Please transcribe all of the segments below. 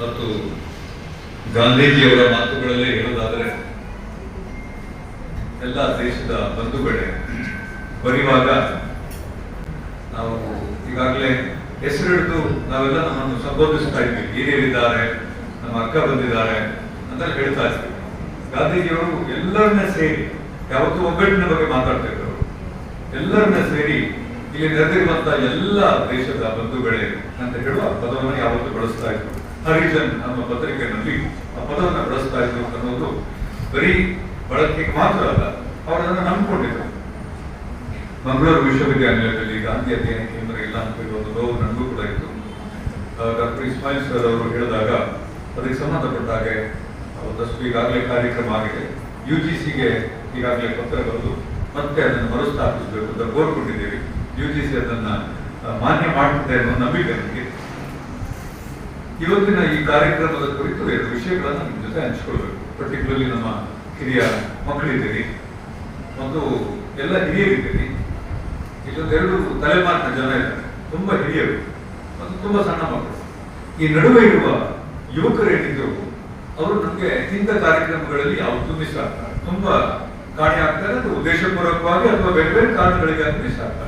ಮತ್ತು ಗಾಂಧೀಜಿಯವರ ಮಾತುಗಳಲ್ಲೇ ಹೇಳೋದಾದರೆ ಎಲ್ಲ ದೇಶದ ಬಂಧುಗಳೇ ಬರೆಯುವಾಗ ನಾವು ಈಗಾಗಲೇ ಹೆಸರಿಡಿದು ನಾವೆಲ್ಲ ನಮ್ಮನ್ನು ಸಂಬೋಧಿಸ್ತಾ ಇದ್ವಿ. ಹಿರಿಯರಿದ್ದಾರೆ, ನಮ್ಮ ಅಕ್ಕ ಬಂದಿದ್ದಾರೆ ಅಂತ ಹೇಳ್ತಾ ಇದ್ವಿ. ಗಾಂಧೀಜಿಯವರು ಎಲ್ಲರನ್ನ ಸೇರಿ, ಯಾವತ್ತೂ ಒಗ್ಗಟ್ಟಿನ ಬಗ್ಗೆ ಮಾತಾಡ್ತಿದ್ರು ಎಲ್ಲರನ್ನ ಸೇರಿ ಇಲ್ಲಿ ನೆರೆದಿರುವಂತಹ ಎಲ್ಲ ದೇಶದ ಬಂಧುಗಳೇ ಅಂತ ಹೇಳುವ ಪದವನ್ನು ಯಾವತ್ತೂ ಬಳಸ್ತಾ ಇದ್ರು. ಹರಿಜನ್ ಅನ್ನುವ ಪತ್ರಿಕೆಯಲ್ಲಿ ಆ ಪದವನ್ನು ಬಳಸ್ತಾ ಇದ್ರು ಅನ್ನೋದು ಬರೀ ಬಳಕೆಗೆ ಮಾತ್ರ ಅಲ್ಲ ಅವರನ್ನು ನಂಬಿಕೊಂಡಿದ್ರು. ಮಂಗಳೂರು ವಿಶ್ವವಿದ್ಯಾನಿಲಯದಲ್ಲಿ ಗಾಂಧಿ ಅಧ್ಯಯನ ಕೇಂದ್ರ ಇಲ್ಲ ಅಂತ ಹೇಳುವ ಒಂದು ನನಗೂ ಕೂಡ ಇತ್ತು. ಡಾಕ್ಟರ್ ಇಸ್ಮಾಯಿಲ್ ಸರ್ ಅವರು ಹೇಳಿದಾಗ ಅದಕ್ಕೆ ಸಂಬಂಧಪಟ್ಟ ಹಾಗೆ ಒಂದಷ್ಟು ಈಗಾಗಲೇ ಕಾರ್ಯಕ್ರಮ ಆಗಿದೆ. ಯು ಜಿ ಸಿಗೆ ಈಗಾಗಲೇ ಪತ್ರ ಬಂದು ಮತ್ತೆ ಅದನ್ನು ಮರುಸ್ಥಾಪಿಸಬೇಕು ಅಂತ ಕೋರ್ಕೊಂಡಿದ್ದೀವಿ ಯು ಜಿ ಸಿ ಅದನ್ನ ಮಾನ್ಯ ಮಾಡುತ್ತೆ ಅನ್ನೋ ನಂಬಿಕೆ ನನಗೆ ಇವತ್ತಿನ ಈ ಕಾರ್ಯಕ್ರಮದ ಕುರಿತು ಎರಡು ವಿಷಯಗಳನ್ನು ನಿಮ್ಮ ಜೊತೆ ಹಂಚಿಕೊಳ್ಬೇಕು. ಪರ್ಟಿಕ್ಯುಲರ್ಲಿ ನಮ್ಮ ಹಿರಿಯ ಮಕ್ಕಳಿದ್ದೀರಿ. ಮತ್ತು ಎಲ್ಲ ಹಿರಿಯರಿದ್ದೀರಿ. ಎರಡು ತಲೆಮಾರಿನ ಜನ ಇದ್ದಾರೆ. ತುಂಬಾ ಹಿರಿಯರು. ಮತ್ತು ತುಂಬಾ ಸಣ್ಣ ಮಕ್ಕಳು. ಈ ನಡುವೆ ಇರುವ ಯುವಕರೇನಿದ್ರು ಅವರು ನಮಗೆ ಇಂಥ ಕಾರ್ಯಕ್ರಮಗಳಲ್ಲಿ ಯಾವತ್ತೂ ಮಿಸ್ ಆಗ್ತಾರೆ. ತುಂಬಾ ಕಾಣೆ ಆಗ್ತಾರೆ. ಅದು ಉದ್ದೇಶಪೂರ್ವಕವಾಗಿ ಅಥವಾ ಬೇರೆ ಬೇರೆ ಕಾರಣಗಳಿಗಾಗಿ ಮಿಸ್ ಆಗ್ತಾರೆ.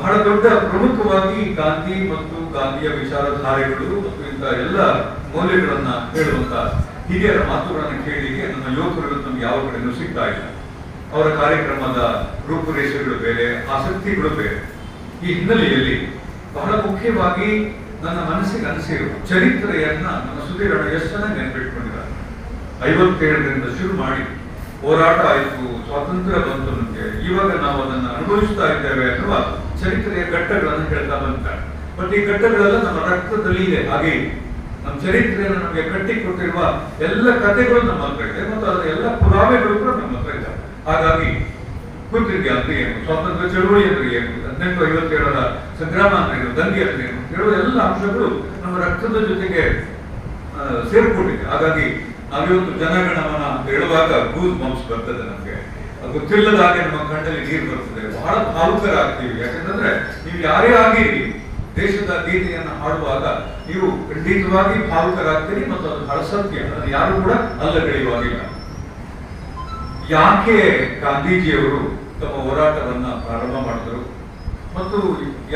ಬಹಳ ದೊಡ್ಡ ಪ್ರಮುಖವಾಗಿ ಗಾಂಧಿ ಮತ್ತು ಗಾಂಧಿಯ ವಿಚಾರಧಾರೆಗಳು ಮತ್ತು ಇಂಥ ಎಲ್ಲ ಮೌಲ್ಯಗಳನ್ನ ಹೇಳುವಂತ ಹಿರಿಯರ ಮಾತುಗಳನ್ನು ಕೇಳಿಗೆ ನನ್ನ ಯುವಕರು ನಮ್ಗೆ ಯಾವ ಕಡೆಯೂ ಸಿಗ್ತಾ ಇಲ್ಲ. ಅವರ ಕಾರ್ಯಕ್ರಮದ ರೂಪುರೇಷೆಗಳು ಬೇರೆ, ಆಸಕ್ತಿಗಳು ಬೇರೆ. ಈ ಹಿನ್ನೆಲೆಯಲ್ಲಿ ಬಹಳ ಮುಖ್ಯವಾಗಿ ನನ್ನ ಮನಸ್ಸಿಗೆ ಅನಿಸಿರುವ ಚರಿತ್ರೆಯನ್ನ ನಮ್ಮ ಸುದೀರ್ಣ ಎಷ್ಟು ಚೆನ್ನಾಗಿ ನೆನಪಿಟ್ಕೊಂಡಿದ್ದಾರೆ. ಐವತ್ತೇಳರಿಂದ ಶುರು ಮಾಡಿ ಹೋರಾಟ ಆಯಿತು, ಸ್ವಾತಂತ್ರ್ಯ ಬಂತು ನಮಗೆ. ಇವಾಗ ನಾವು ಅದನ್ನ ಅನುಭವಿಸ್ತಾ ಇದ್ದೇವೆ ಅಥವಾ ಚರಿತ್ರೆಯ ಘಟ್ಟಗಳನ್ನು ಹೇಳ್ತಾ ಬಂತಾರೆ ಮತ್ತು ಈ ಘಟ್ಟಗಳೆಲ್ಲ ನಮ್ಮ ರಕ್ತದಲ್ಲಿ ಇದೆ, ಹಾಗೆ ಇದೆ. ನಮ್ಮ ಚರಿತ್ರೆಯನ್ನು ನಮಗೆ ಕಟ್ಟಿಕೊಟ್ಟಿರುವ ಎಲ್ಲ ಕಥೆಗಳು ನಮ್ಮ ಹತ್ರ ಇದೆ ಮತ್ತು ಅದರ ಎಲ್ಲ ಪುರಾವೆಗಳು ಕೂಡ ನಮ್ಮ ಹತ್ರ ಇದ್ದಾವೆ ಹಾಗಾಗಿ ಗೊತ್ತಿದೆ ಅಂದ್ರೆ ಏನು, ಸ್ವಾತಂತ್ರ್ಯ ಚಳುವಳಿ ಅಂದ್ರೆ ಏನು, ಹದಿನೆಂಟು ಐವತ್ತೇಳರ ಸಂಗ್ರಾಮ ಅಂದ್ರೆ ಏನು ದಂಗೆ ಅಂದ್ರೆ ಏನು ಹೇಳುವ ಎಲ್ಲ ಅಂಶಗಳು ನಮ್ಮ ರಕ್ತದ ಜೊತೆಗೆ ಸೇರ್ಕೊಂಡಿದೆ. ಹಾಗಾಗಿ ನಾವಿವತ್ತು ಜನಗಣಮನ ಹೇಳುವಾಗ ಗೂಸ್ ಬಂಪ್ಸ್ ಬರ್ತದೆ ನಮಗೆ. ಅದು ಗೊತ್ತಿಲ್ಲದ ಹಾಗೆ ನಮ್ಮ ಕಣ್ಣಲ್ಲಿ ನೀರು ಬರ್ತದೆ ಬಹಳ ಭಾವುಕರಾಗ್ತೀವಿ. ಯಾಕಂತಂದ್ರೆ ನೀವು ಯಾರೇ ಆಗಿರಿ, ದೇಶದ ಗೀತೆಯನ್ನು ಹಾಡುವಾಗ ನೀವು ಖಂಡಿತವಾಗಿ ಭಾವುಕರಾಗ್ತೀರಿ ಮತ್ತು ಅದು ಬಹಳ ಸತ್ಯ ಅದು ಯಾರು ಕೂಡ ಅಲ್ಲಗಳೆಯುವಾಗಿಲ್ಲ. ಯಾಕೆ ಗಾಂಧೀಜಿಯವರು ತಮ್ಮ ಹೋರಾಟವನ್ನ ಪ್ರಾರಂಭ ಮಾಡಿದ್ರು ಮತ್ತು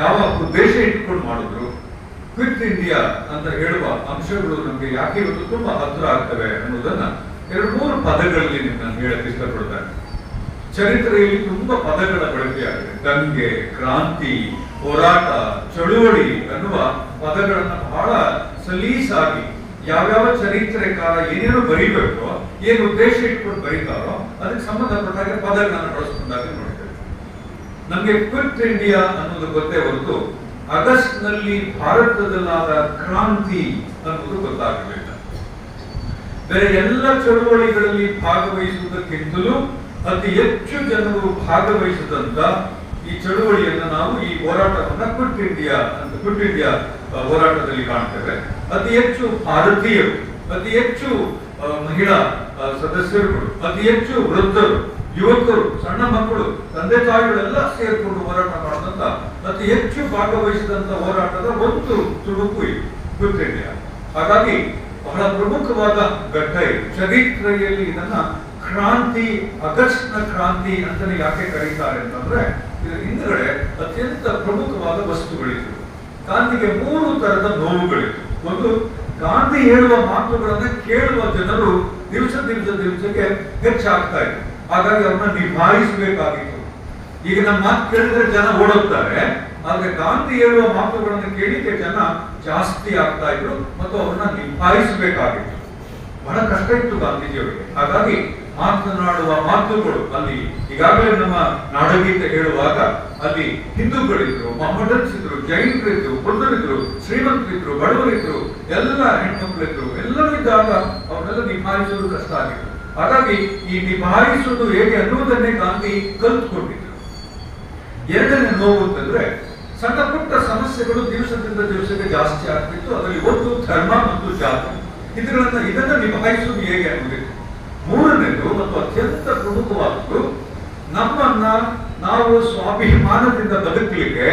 ಯಾವ ಉದ್ದೇಶ ಇಟ್ಕೊಂಡು ಮಾಡಿದ್ರು? ಕ್ವಿಟ್ ಇಂಡಿಯಾ ಅಂತ ಹೇಳುವ ಅಂಶಗಳು ನಮಗೆ ಯಾಕೆ ಇವತ್ತು ತುಂಬಾ ಹತ್ತಿರ ಆಗ್ತವೆ ಅನ್ನೋದನ್ನ ಎರಡು ಮೂರು ಪದಗಳಲ್ಲಿ ನಾನು ಹೇಳಕ್ಕೆ ಇಷ್ಟಪಡ್ತೇನೆ. ಚರಿತ್ರೆಯಲ್ಲಿ ತುಂಬಾ ಪದಗಳ ಬಳಕೆಯಾಗಿದೆ. ದಂಗೆ, ಕ್ರಾಂತಿ, ಹೋರಾಟ, ಚಳುವಳಿ ಅನ್ನುವ ಪದಗಳನ್ನ ಬಹಳ ಸಲೀಸಾಗಿ ಯಾವ್ಯಾವ ಚರಿತ್ರೆಕಾರ ಏನೇನು ಬರೀಬೇಕೋ, ಏನು ಉದ್ದೇಶ ಇಟ್ಕೊಂಡು ಬರೀತಾರೋ ಅದಕ್ಕೆ ಸಂಬಂಧಪಟ್ಟಾಗ ಪದಗಳನ್ನ ಬಳಸ್ಕೊಂಡಾಗ ನೋಡ್ತೇವೆ. ನಮಗೆ ಕ್ವಿಟ್ ಇಂಡಿಯಾ ಅನ್ನೋದು ಗೊತ್ತೇ ಹೊರತು ಆಗಸ್ಟ್ನಲ್ಲಿ ಭಾರತದಲ್ಲಾದ ಕ್ರಾಂತಿ ಅನ್ನೋದು ಗೊತ್ತಾಗಲಿಲ್ಲ. ಬೇರೆ ಎಲ್ಲ ಚಳುವಳಿಗಳಲ್ಲಿ ಭಾಗವಹಿಸುವುದಕ್ಕಿಂತಲೂ ಅತಿ ಹೆಚ್ಚು ಜನರು ಭಾಗವಹಿಸಿದಂತ ಈ ಚಳುವಳಿಯನ್ನು ನಾವು ಈ ಹೋರಾಟವನ್ನ ಕ್ವಿಟ್ ಇಂಡಿಯಾ ಅಂತ ಕ್ವಿಟ್ ಇಂಡಿಯಾ ಹೋರಾಟದಲ್ಲಿ ಕಾಣ್ತೇವೆ. ಅತಿ ಹೆಚ್ಚು ಭಾರತೀಯರು, ಅತಿ ಹೆಚ್ಚು ಮಹಿಳಾ ಸದಸ್ಯರು ಅತಿ ಹೆಚ್ಚು ವೃದ್ಧರು, ಯುವಕರು, ಸಣ್ಣ ಮಕ್ಕಳು, ತಂದೆ ತಾಯಿಗಳೆಲ್ಲ ಸೇರಿಕೊಂಡು ಹೋರಾಟ ಮಾಡಿದಂತ ಅತಿ ಹೆಚ್ಚು ಭಾಗವಹಿಸಿದಂತ ಹೋರಾಟದ ಒಂದು ತುಣುಕು ಇದು ಕ್ವಿಟ್ ಇಂಡಿಯಾ ಹಾಗಾಗಿ ಬಹಳ ಪ್ರಮುಖವಾದ ಘಟ್ಟ ಇದು. ಚರಿತ್ರೆಯಲ್ಲಿ ಇದನ್ನ ಕ್ರಾಂತಿ ಅಗಸ್ಟ್ನ ಕ್ರಾಂತಿ ಅಂತಲೇ ಯಾಕೆ ಕರೀತಾರೆ ಅಂತಂದ್ರೆ, ಇದರ ಹಿಂದ್ಗಡೆ ಅತ್ಯಂತ ಪ್ರಮುಖವಾದ ವಸ್ತುಗಳಿತ್ತು ಗಾಂಧಿಗೆ ಮೂರು ತರದ ನೋವುಗಳಿತ್ತು ಒಂದು, ಗಾಂಧಿ ಹೇಳುವ ಮಾತುಗಳನ್ನ ಕೇಳುವ ಜನರು ದಿವಸ ದಿವಸ ದಿವಸಕ್ಕೆ ಹೆಚ್ಚಾಗ್ತಾ ಇತ್ತು ಹಾಗಾಗಿ ಅವ್ರನ್ನ ನಿಭಾಯಿಸಬೇಕಾಗಿತ್ತು. ಈಗ ನಮ್ಮ ಮಾತು ಕೇಳಿದ್ರೆ ಜನ ಓಡೋಗ್ತಾರೆ, ಆದ್ರೆ ಗಾಂಧಿ ಹೇಳುವ ಮಾತುಗಳನ್ನು ಕೇಳಿಕೆ ಜನ ಜಾಸ್ತಿ ಆಗ್ತಾ ಇದ್ರು ಮತ್ತು ಅವ್ರನ್ನ ನಿಭಾಯಿಸಬೇಕಾಗಿತ್ತು. ಬಹಳ ಕಷ್ಟ ಇತ್ತು ಗಾಂಧೀಜಿಯವರಿಗೆ. ಹಾಗಾಗಿ ಮಾತನಾಡುವ ಮಾತುಗಳು. ಅಲ್ಲಿ ಈಗಾಗಲೇ ನಮ್ಮ ನಾಡಗೀತೆ ಹೇಳುವಾಗ ಅಲ್ಲಿ ಹಿಂದೂಗಳಿದ್ರು ಮಹಮ್ಮದನ್ಸ್ ಇದ್ರು ಜೈನರಿದ್ರು, ಬುದ್ಧರಿದ್ರು, ಶ್ರೀಮಂತರಿದ್ರು, ಬಡವರಿದ್ರು, ಎಲ್ಲ ಹೆಣ್ಮಕ್ಳಿದ್ರು, ಎಲ್ಲರೂ ಇದ್ದಾಗ ಅವನ್ನೆಲ್ಲ ನಿಭಾಯಿಸೋದು ಕಷ್ಟ ಆಗಿತ್ತು. ಹಾಗಾಗಿ ಈ ನಿಭಾಯಿಸುವುದು ಹೇಗೆ ಅನ್ನುವುದನ್ನೇ ಗಾಂಧಿ ಕಲ್ತ್ಕೊಂಡಿದ್ರು. ಎರಡನೇ ನೋವು ಅಂತಂದ್ರೆ ಸಣ್ಣ ಪುಟ್ಟ ಸಮಸ್ಯೆಗಳು ದಿವಸದಿಂದ ದಿವಸಕ್ಕೆ ಜಾಸ್ತಿ ಆಗ್ತಿತ್ತು. ಅದರಲ್ಲಿ ಒಂದು ಧರ್ಮ ಮತ್ತು ಜಾತಿ. ಇದನ್ನ ಇದನ್ನು ನಿಭಾಯಿಸುವುದು ಹೇಗೆ ಅನ್ನೋದಿತ್ತು. ಮತ್ತು ಅತ್ಯಂತ ಪ್ರಮುಖವಾದದ್ದು ನಮ್ಮನ್ನ ನಾವು ಸ್ವಾಭಿಮಾನದಿಂದ ಬದುಕಲಿಕ್ಕೆ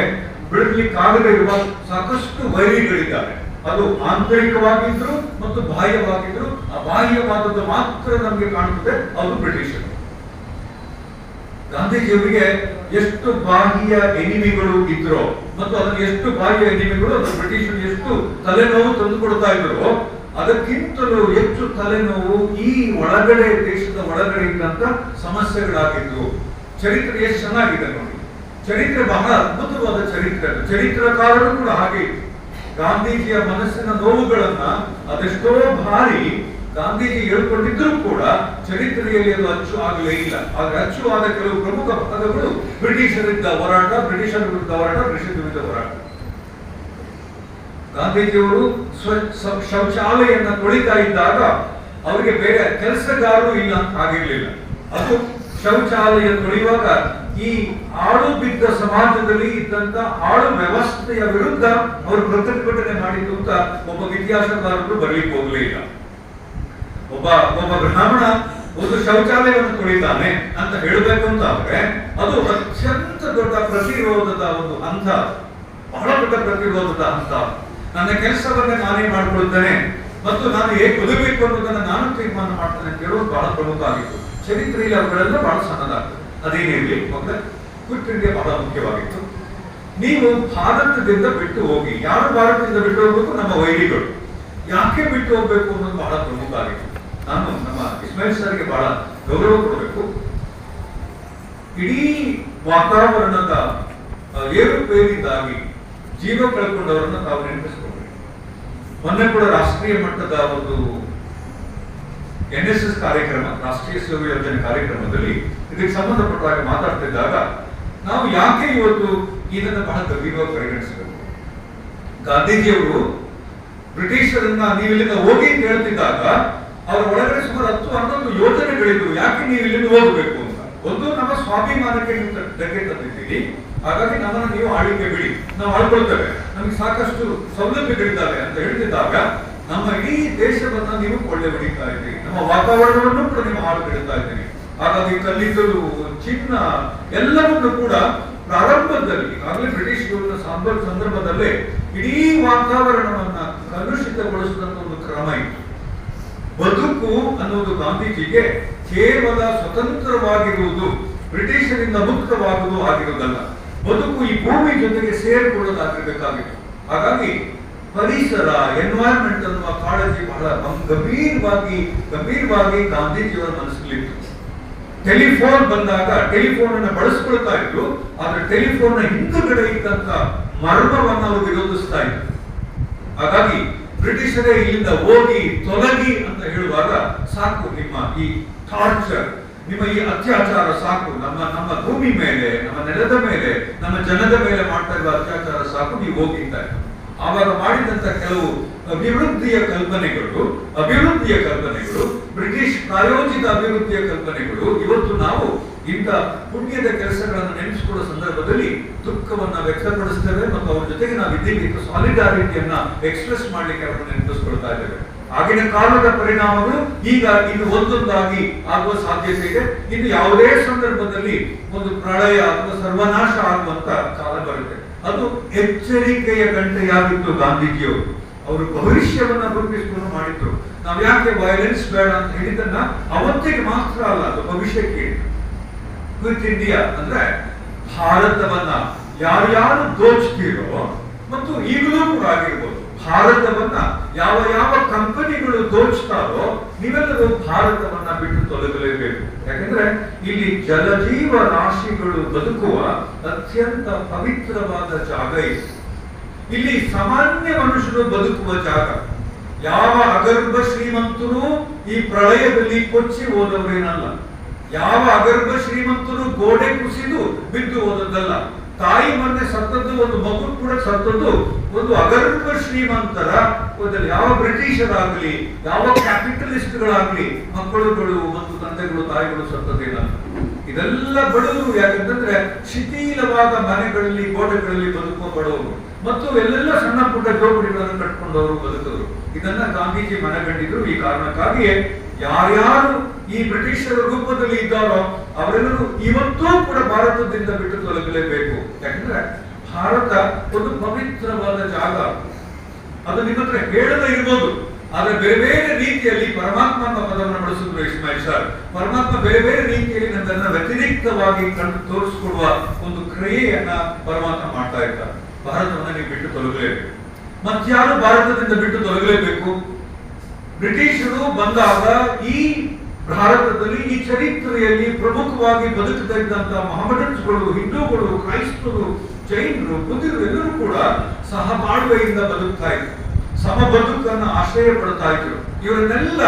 ಬಿಡಲಿಕ್ಕಾಗದೇ ಇರುವ ಸಾಕಷ್ಟು ವೈರಿಗಳಿದ್ದಾರೆ ಅದು ಆಂತರಿಕವಾಗಿದ್ರು ಮತ್ತು ಬಾಹ್ಯವಾಗಿದ್ರು, ಆ ಬಾಹ್ಯವಾದದ್ದು ಮಾತ್ರ ನಮಗೆ ಕಾಣುತ್ತದೆ, ಅದು ಬ್ರಿಟಿಷರು. ಗಾಂಧೀಜಿಯವರಿಗೆ ಎಷ್ಟು ಬಾಹ್ಯ ಎನಿಮಿಗಳು ಇದ್ರೋ, ಮತ್ತು ಅದನ್ನು ಎಷ್ಟು ಬಾಹ್ಯ ಎನಿಮಿಗಳು, ಅದು ಬ್ರಿಟಿಷರು ಎಷ್ಟು ತಲೆನೋವು ತಂದುಕೊಡ್ತಾ ಇದ್ರು ಅದಕ್ಕಿಂತಲೂ ಹೆಚ್ಚು ತಲೆನೋವು ಈ ಒಳಗಡೆ, ದೇಶದ ಒಳಗಡೆ ಇದ್ದಂತ ಸಮಸ್ಯೆಗಳಾಗಿದ್ವು ಚರಿತ್ರೆ ಎಷ್ಟು ಚೆನ್ನಾಗಿದೆ ನೋಡಿ. ಚರಿತ್ರೆ ಬಹಳ ಅದ್ಭುತವಾದ ಚರಿತ್ರೆ ಅದು. ಚರಿತ್ರಕಾರರು ಕೂಡ ಹಾಗೆ. ಗಾಂಧೀಜಿಯ ಮನಸ್ಸಿನ ನೋವುಗಳನ್ನ ಅದೆಷ್ಟೋ ಬಾರಿ ಗಾಂಧೀಜಿ ಹೇಳ್ಕೊಂಡಿದ್ರು ಕೂಡ ಚರಿತ್ರೆಯಲ್ಲಿ ಅದು ಅಚ್ಚು ಆಗಲೇ ಇಲ್ಲ. ಆದ್ರೆ ಅಚ್ಚು ಆದ ಕೆಲವು ಪ್ರಮುಖ ಪದಗಳು ಬ್ರಿಟಿಷರಿದ್ದ ಹೋರಾಟ, ಬ್ರಿಟಿಷರ ವಿರುದ್ಧ ಹೋರಾಟ, ಬ್ರಿಟಿಷರ ವಿರುದ್ಧ ಹೋರಾಟ. ಗಾಂಧೀಜಿಯವರು ಸ್ವ- ಶೌಚಾಲಯನ್ನ ತೊಳಿತಾ ಇದ್ದಾಗ ಅವರಿಗೆ ಬೇರೆ ಕೆಲಸಗಾರರು ಇಲ್ಲ ಆಗಿರ್ಲಿಲ್ಲ. ಅದು ಶೌಚಾಲಯ ತೊಳೆಯುವಾಗ ಈ ಆಳು ಬಿದ್ದ ಸಮಾಜದಲ್ಲಿ ಇದ್ದಂತ ಆಳು ವ್ಯವಸ್ಥೆಯ ವಿರುದ್ಧ ಅವರು ಪ್ರತಿಭಟನೆ ಮಾಡಿದ್ದು ಅಂತ ಒಬ್ಬ ಇತಿಹಾಸಕಾರರು ಬರ್ಲಿಕ್ಕೆ ಹೋಗ್ಲೇ ಇಲ್ಲ. ಒಬ್ಬ ಒಬ್ಬ ಬ್ರಾಹ್ಮಣ ಒಂದು ಶೌಚಾಲಯವನ್ನು ತೊಳಿತಾನೆ ಅಂತ ಹೇಳಬೇಕು ಅಂತ ಆದ್ರೆ ಅದು ಅತ್ಯಂತ ದೊಡ್ಡ ಪ್ರತಿರೋಧದ ಒಂದು ಹಂತ, ಬಹಳ ದೊಡ್ಡ ಪ್ರತಿರೋಧದ ಹಂತ. ನನ್ನ ಕೆಲಸವನ್ನೇ ನಾನೇ ಮಾಡ್ಕೊಳ್ತೇನೆ ಮತ್ತು ನಾನು ಹೇಗೆ ಬದುಕಬೇಕು ಅನ್ನೋದನ್ನ ನಾನು ತೀರ್ಮಾನ ಮಾಡ್ತೇನೆ ಅಂತ ಹೇಳೋದು ಬಹಳ ಪ್ರಮುಖ ಆಗಿತ್ತು. ಚರಿತ್ರೆಯಲ್ಲಿ ಅವುಗಳೆಲ್ಲ ಬಹಳ ಸಣ್ಣದಾಗ್ತದೆ ಅದೇನಿರಲಿ ಮಕ್ಕಳ, ಕ್ವಿಟ್ ಇಂಡಿಯಾ ಬಹಳ ಮುಖ್ಯವಾಗಿತ್ತು. ನೀವು ಭಾರತದಿಂದ ಬಿಟ್ಟು ಹೋಗಿ, ಯಾರು ಭಾರತದಿಂದ ಬಿಟ್ಟು ಹೋಗ್ಬೇಕು? ನಮ್ಮ ವೈರಿಗಳು. ಯಾಕೆ ಬಿಟ್ಟು ಹೋಗ್ಬೇಕು ಅನ್ನೋದು ಬಹಳ ಪ್ರಮುಖ ಆಗಿತ್ತು. ನಾನು ನಮ್ಮ ಇಸ್ಮಾಯಿಲ್ ಸರ್ಗೆ ಬಹಳ ಗೌರವ ಕೊಡಬೇಕು. ಇಡೀ ವಾತಾವರಣದ ಏರುಪೇರಿಂದಾಗಿ ಜೀವ ಕಳ್ಕೊಂಡವರನ್ನ ತಾವು ನೆನಪಿಸ್ಕೊಳ್ಬೇಕು. ಮೊನ್ನೆ ಕೂಡ ರಾಷ್ಟ್ರೀಯ ಮಟ್ಟದ ಒಂದು ಎನ್ ಎಸ್ ಎಸ್ ಕಾರ್ಯಕ್ರಮ, ರಾಷ್ಟ್ರೀಯ ಸೇವಾ ಯೋಜನೆ ಕಾರ್ಯಕ್ರಮದಲ್ಲಿ ಇದಕ್ಕೆ ಸಂಬಂಧಪಟ್ಟಾಗ ಮಾತಾಡ್ತಿದ್ದಾಗ ನಾವು ಯಾಕೆ ಇವತ್ತು ಇದನ್ನು ಬಹಳ ಗಂಭೀರವಾಗಿ ಪರಿಗಣಿಸಬೇಕು? ಗಾಂಧೀಜಿಯವರು ಬ್ರಿಟಿಷರನ್ನ ನೀವಿಲ್ಲಿಂದ ಹೋಗಿ ಕೇಳುತ್ತಿದ್ದಾಗ ಅವರ ಒಳಗಡೆ ಸುಮಾರು ಹತ್ತು ಹನ್ನೊಂದು ಯೋಜನೆಗಳಿದ್ವು ಯಾಕೆ ನೀವು ಇಲ್ಲಿಂದ ಹೋಗಬೇಕು? ಒಂದು ನಮ್ಮ ಸ್ವಾಭಿಮಾನಕ್ಕೆ ಧಕ್ಕೆ ತಂದಿದ್ದೀರಿ. ಹಾಗಾಗಿ ನಮ್ಮನ್ನು ನೀವು ಆಳ್ವಿಕೆ ಬಿಡಿ. ನಾವು ಆಳ್ಕೊಳ್ತೇವೆ. ನಮಗೆ ಸಾಕಷ್ಟು ಸೌಲಭ್ಯಗಳಿದ್ದಾವೆ ಅಂತ ಹೇಳ್ತಿದ್ದಾಗ ನಮ್ಮ ಇಡೀ ದೇಶವನ್ನ ನೀವು ಕೊಳ್ಳೆ ಹೊಡಿತಾ ಇದ್ದೀರಿ. ನಮ್ಮ ವಾತಾವರಣವನ್ನು ಕೂಡ ನೀವು ಹಾಳು ಬಿಡುತ್ತಾ ಇದ್ದೀರಿ. ಹಾಗಾಗಿ ಕಲ್ಲಿದ್ದಲು, ಚಿನ್ನ ಎಲ್ಲವನ್ನು ಕೂಡ ಪ್ರಾರಂಭದಲ್ಲಿ ಆಗಲೇ ಬ್ರಿಟಿಷ್ ಸಂದರ್ಭ ಸಂದರ್ಭದಲ್ಲೇ ಇಡೀ ವಾತಾವರಣವನ್ನ ಕಲುಷಿತಗೊಳಿಸಿದಂತ ಒಂದು ಕ್ರಮ ಇತ್ತು. ಬದುಕು ಅನ್ನೋದು ಗಾಂಧೀಜಿಗೆ ಕೇವಲ ಸ್ವತಂತ್ರವಾಗಿರುವುದು ಬ್ರಿಟಿಷರಿಂದ ಮುಕ್ತವಾಗುವುದು ಆಗಿರುವುದಲ್ಲ. ಬದುಕು ಈ ಭೂಮಿ ಜೊತೆಗೆ ಸೇರಿಕೊಳ್ಳೋದಾಗಿರ್ಬೇಕಾಗಿತ್ತು ಹಾಗಾಗಿ ಪರಿಸರ ಎನ್ವೈರನ್ಮೆಂಟ್ ಅನ್ನುವ ಕಾಳಜಿ ಬಹಳ ಗಂಭೀರವಾಗಿ ಗಂಭೀರವಾಗಿ ಗಾಂಧೀಜಿಯವರ ಮನಸ್ಸಲ್ಲಿತ್ತು. ಟೆಲಿಫೋನ್ ಬಂದಾಗ ಟೆಲಿಫೋನ್ ಅನ್ನು ಬಳಸ್ಕೊಳ್ತಾ ಇದ್ರು, ಆದ್ರೆ ಟೆಲಿಫೋನ್ನ ಹಿಂದುಗಡೆ ಇದ್ದಂತ ಮರ್ಮವನ್ನು ಅವರು ವಿರೋಧಿಸ್ತಾ ಇದ್ರು. ಹಾಗಾಗಿ ಬ್ರಿಟಿಷರೇ ಇಲ್ಲಿಂದ ಹೋಗಿ ತೊಲಗಿ ಅಂತ ಹೇಳುವಾಗ ಸಾಕು ನಿಮ್ಮ ಈ ಟಾರ್ಚರ್ ನಿಮ್ಮ ಈ ಅತ್ಯಾಚಾರ ಸಾಕು. ನಮ್ಮ ನಮ್ಮ ಭೂಮಿ ಮೇಲೆ, ನಮ್ಮ ನೆಲದ ಮೇಲೆ, ನಮ್ಮ ಜನದ ಮೇಲೆ ಮಾಡ್ತಾ ಇರುವ ಅತ್ಯಾಚಾರ ಸಾಕು. ನೀವು ಹೋಗಿ ಅಂತ. ಇದ್ರು. ಆವಾಗ ಮಾಡಿದಂತ ಕೆಲವು ಅಭಿವೃದ್ಧಿಯ ಕಲ್ಪನೆಗಳು ಅಭಿವೃದ್ಧಿಯ ಕಲ್ಪನೆಗಳು, ಬ್ರಿಟಿಷ್ ಪ್ರಾಯೋಜಿತ ಅಭಿವೃದ್ಧಿಯ ಕಲ್ಪನೆಗಳು, ಇವತ್ತು ನಾವು ಇಂಥ ಪುಣ್ಯದ ಕೆಲಸಗಳನ್ನು ನೆನೆಸಿಕೊಳ್ಳೋ ಸಂದರ್ಭದಲ್ಲಿ ದುಃಖವನ್ನು ವ್ಯಕ್ತಪಡಿಸ್ತೇವೆ ಮತ್ತು ಅವ್ರ ಜೊತೆಗೆ ನಾವು ಇದ್ದೀವಿ ಸಾಲಿಡಾರಿಟಿಯನ್ನ ಎಕ್ಸ್ಪ್ರೆಸ್ ಮಾಡ್ಲಿಕ್ಕೆ ಅವರನ್ನು ನೆನಪಿಸ್ಕೊಳ್ತಾ ಇದ್ದೇವೆ. ಆಗಿನ ಕಾಲದ ಪರಿಣಾಮಗಳು ಈಗ ಇನ್ನು ಒಂದೊಂದಾಗಿ ಆಗುವ ಸಾಧ್ಯತೆ ಇದೆ. ಇನ್ನು ಯಾವುದೇ ಸಂದರ್ಭದಲ್ಲಿ ಒಂದು ಪ್ರಳಯ ಅಥವಾ ಸರ್ವನಾಶ ಆಗುವಂತ ಕಾಲ ಬರುತ್ತೆ. ಅದು ಎಚ್ಚರಿಕೆಯ ಗಂಟೆಯಾಗಿತ್ತು ಗಾಂಧೀಜಿಯವರು. ಅವರು ಭವಿಷ್ಯವನ್ನ ರೂಪಿಸಿಕೊಂಡು ಮಾಡಿದ್ರು. ನಾವ್ ಯಾಕೆ ವೈಲೆನ್ಸ್ ಬೇಡ ಅಂತ ಹೇಳಿದ್ದನ್ನ ಅವತ್ತಿಗೆ ಮಾತ್ರ ಅಲ್ಲ, ಅದು ಭವಿಷ್ಯಕ್ಕೆ. ಕ್ವಿಟ್ ಇಂಡಿಯಾ ಅಂದ್ರೆ ಭಾರತವನ್ನ ಯಾರ್ಯಾರು ದೋಚ್ತೀರೋ, ಮತ್ತು ಈಗಲೂ ಕೂಡ ಆಗಿರ್ಬೋದು. ಭಾರತವನ್ನ ಯಾವ ಯಾವ ಕಂಪನಿಗಳು ದೋಚ್ತಾರೋ ನೀವೆಲ್ಲರೂ ಭಾರತವನ್ನ ಬಿಟ್ಟು ತೊಲಗಲೇಬೇಕು. ಯಾಕಂದ್ರೆ ಇಲ್ಲಿ ಜಲಜೀವ ರಾಶಿಗಳು ಬದುಕುವ ಅತ್ಯಂತ ಪವಿತ್ರವಾದ ಜಾಗ ಇದು. ಇಲ್ಲಿ ಸಾಮಾನ್ಯ ಮನುಷ್ಯರು ಬದುಕುವ ಜಾಗ. ಯಾವ ಅಗರ್ಭ ಶ್ರೀಮಂತರು ಈ ಪ್ರಳಯದಲ್ಲಿ ಕೊಚ್ಚಿ ಹೋದವರೇನಲ್ಲ. ಯಾವ ಅಗರ್ಭ ಶ್ರೀಮಂತರು ಗೋಡೆ ಕುಸಿದು ಬಿದ್ದು ಹೋದದ್ದಲ್ಲ. ತಾಯಿ ಮೊನ್ನೆ ಸತ್ತದ್ದು, ಒಂದು ಮಗು ಕೂಡ ಸತ್ತದ್ದು, ಒಂದು ಅಗರ್ಭ ಶ್ರೀಮಂತರ, ಒಂದು ಯಾವ ಬ್ರಿಟಿಷರಾಗಲಿ, ಯಾವ ಕ್ಯಾಪಿಟಲಿಸ್ಟ್ಗಳಾಗ್ಲಿ ಮಕ್ಕಳುಗಳು ಮತ್ತು ತಂದೆಗಳು, ತಾಯಿಗಳು ಸತ್ತದಿಲ್ಲ ಇದೆಲ್ಲ ಬಡವರು ಯಾಕಂತಂದ್ರೆ ಶಿಥಿಲವಾದ ಮನೆಗಳಲ್ಲಿ, ಗೋಡೆಗಳಲ್ಲಿ ಬದುಕುವ ಬಡವರು. ಮತ್ತು ಎಲ್ಲೆಲ್ಲ ಸಣ್ಣ ಪುಟ್ಟ ಜೋಪಡಿಗಳನ್ನು ಕಟ್ಕೊಂಡವರು ಬದುಕಿದ್ರು. ಇದನ್ನ ಗಾಂಧೀಜಿ ಮನಗಂಡಿದ್ರು. ಈ ಕಾರಣಕ್ಕಾಗಿಯೇ ಯಾರ್ಯಾರು ಈ ಬ್ರಿಟಿಷರ ರೂಪದಲ್ಲಿ ಇದ್ದಾರೋ ಅವರೆಲ್ಲರೂ ಇವತ್ತೂ ಕೂಡ ಭಾರತದಿಂದ ಬಿಟ್ಟು ತೊಲಗಲೇಬೇಕು. ಯಾಕಂದ್ರೆ ಭಾರತ ಒಂದು ಪವಿತ್ರವಾದ ಜಾಗ. ಅದು ನಿಮ್ಮ ಹತ್ರ ಹೇಳದೇ ಇರ್ಬೋದು. ಆದ್ರೆ ಬೇರೆ ಬೇರೆ ರೀತಿಯಲ್ಲಿ ಪರಮಾತ್ಮ ಅನ್ನೋ ಪದವನ್ನು ಬಳಸಿದ್ರು ಇಸ್ಮಾಯಿಲ್ ಸರ್. ಪರಮಾತ್ಮ ಬೇರೆ ಬೇರೆ ರೀತಿಯಲ್ಲಿ ನನ್ನ ವ್ಯತಿರಿಕ್ತವಾಗಿ ಕಂಡು ತೋರಿಸಿಕೊಡುವ ಒಂದು ಕ್ರಿಯೆಯನ್ನ ಪರಮಾತ್ಮ ಮಾಡ್ತಾ ಇರ್ತಾರೆ ಭಾರತವನ್ನು ನೀವು ಬಿಟ್ಟು ತೊಲಗಲೇಬೇಕು. ಮತ್ತಾರು ಭಾರತದಿಂದ ಬಿಟ್ಟು ತೊಲಗಲೇಬೇಕು? ಬ್ರಿಟಿಷರು ಬಂದಾಗ ಈ ಭಾರತದಲ್ಲಿ ಈ ಚರಿತ್ರೆಯಲ್ಲಿ ಪ್ರಮುಖವಾಗಿ ಬದುಕುತ್ತಾ ಇದ್ದಂತಹ ಮಹಮಡನ್ಸ್ಗಳು ಹಿಂದೂಗಳು, ಕ್ರೈಸ್ತರು, ಜೈನರು, ಬುದ್ಧರು ಎಲ್ಲರೂ ಕೂಡ ಸಹಬಾಳ್ವೆಯಿಂದ ಬದುಕ್ತಾ ಇದ್ರು. ಸಮ ಬದುಕನ್ನು ಆಶ್ರಯ ಪಡ್ತಾ ಇದ್ರು. ಇವರನ್ನೆಲ್ಲ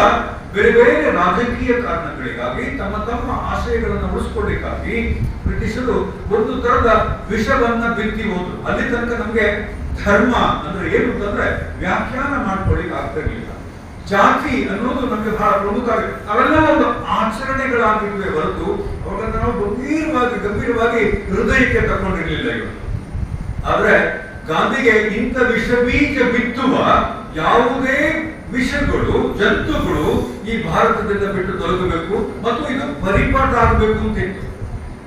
ಬೇರೆ ಬೇರೆ ರಾಜಕೀಯ ಕಾರಣಗಳಿಗಾಗಿ, ತಮ್ಮ ತಮ್ಮ ಆಶಯಗಳನ್ನು ಉಳಿಸ್ಕೊಳ್ಳಿಕ್ಕಾಗಿ ಬ್ರಿಟಿಷರು ಒಂದು ತರದ ವಿಷವನ್ನ ಬಿತ್ತಿ ಹೋದ್ರು. ಅಲ್ಲಿ ತನಕ ನಮ್ಗೆ ಧರ್ಮ ಅಂದ್ರೆ ಏನು ಅಂತಂದ್ರೆ ವ್ಯಾಖ್ಯಾನ ಮಾಡ್ಕೊಳ್ಳಿಕ್ ಆಗ್ತಿರ್ಲಿಲ್ಲ ಜಾತಿ ಅನ್ನೋದು ನಮಗೆ ಬಹಳ ಪ್ರಮುಖ ಆಗಿದೆ. ಅವೆಲ್ಲ ಒಂದು ಆಚರಣೆಗಳಾಗಿವೆ ಹೊರತು ಅವುಗಳನ್ನ ನಾವು ಗಂಭೀರವಾಗಿ ಗಂಭೀರವಾಗಿ ಹೃದಯಕ್ಕೆ ತಗೊಂಡಿರಲಿಲ್ಲ ಇವರು ಆದ್ರೆ ಗಾಂಧಿಗೆ ಇಂಥ ವಿಷ ಬೀಜ ಬಿತ್ತುವ ಯಾವುದೇ ವಿಷಗಳು, ಜಂತುಗಳು ಈ ಭಾರತದಿಂದ ಬಿಟ್ಟು ತೊಲಗಬೇಕು ಮತ್ತು ಇದು ಪರಿಪಾಠ ಆಗಬೇಕು ಅಂತ ಇತ್ತು.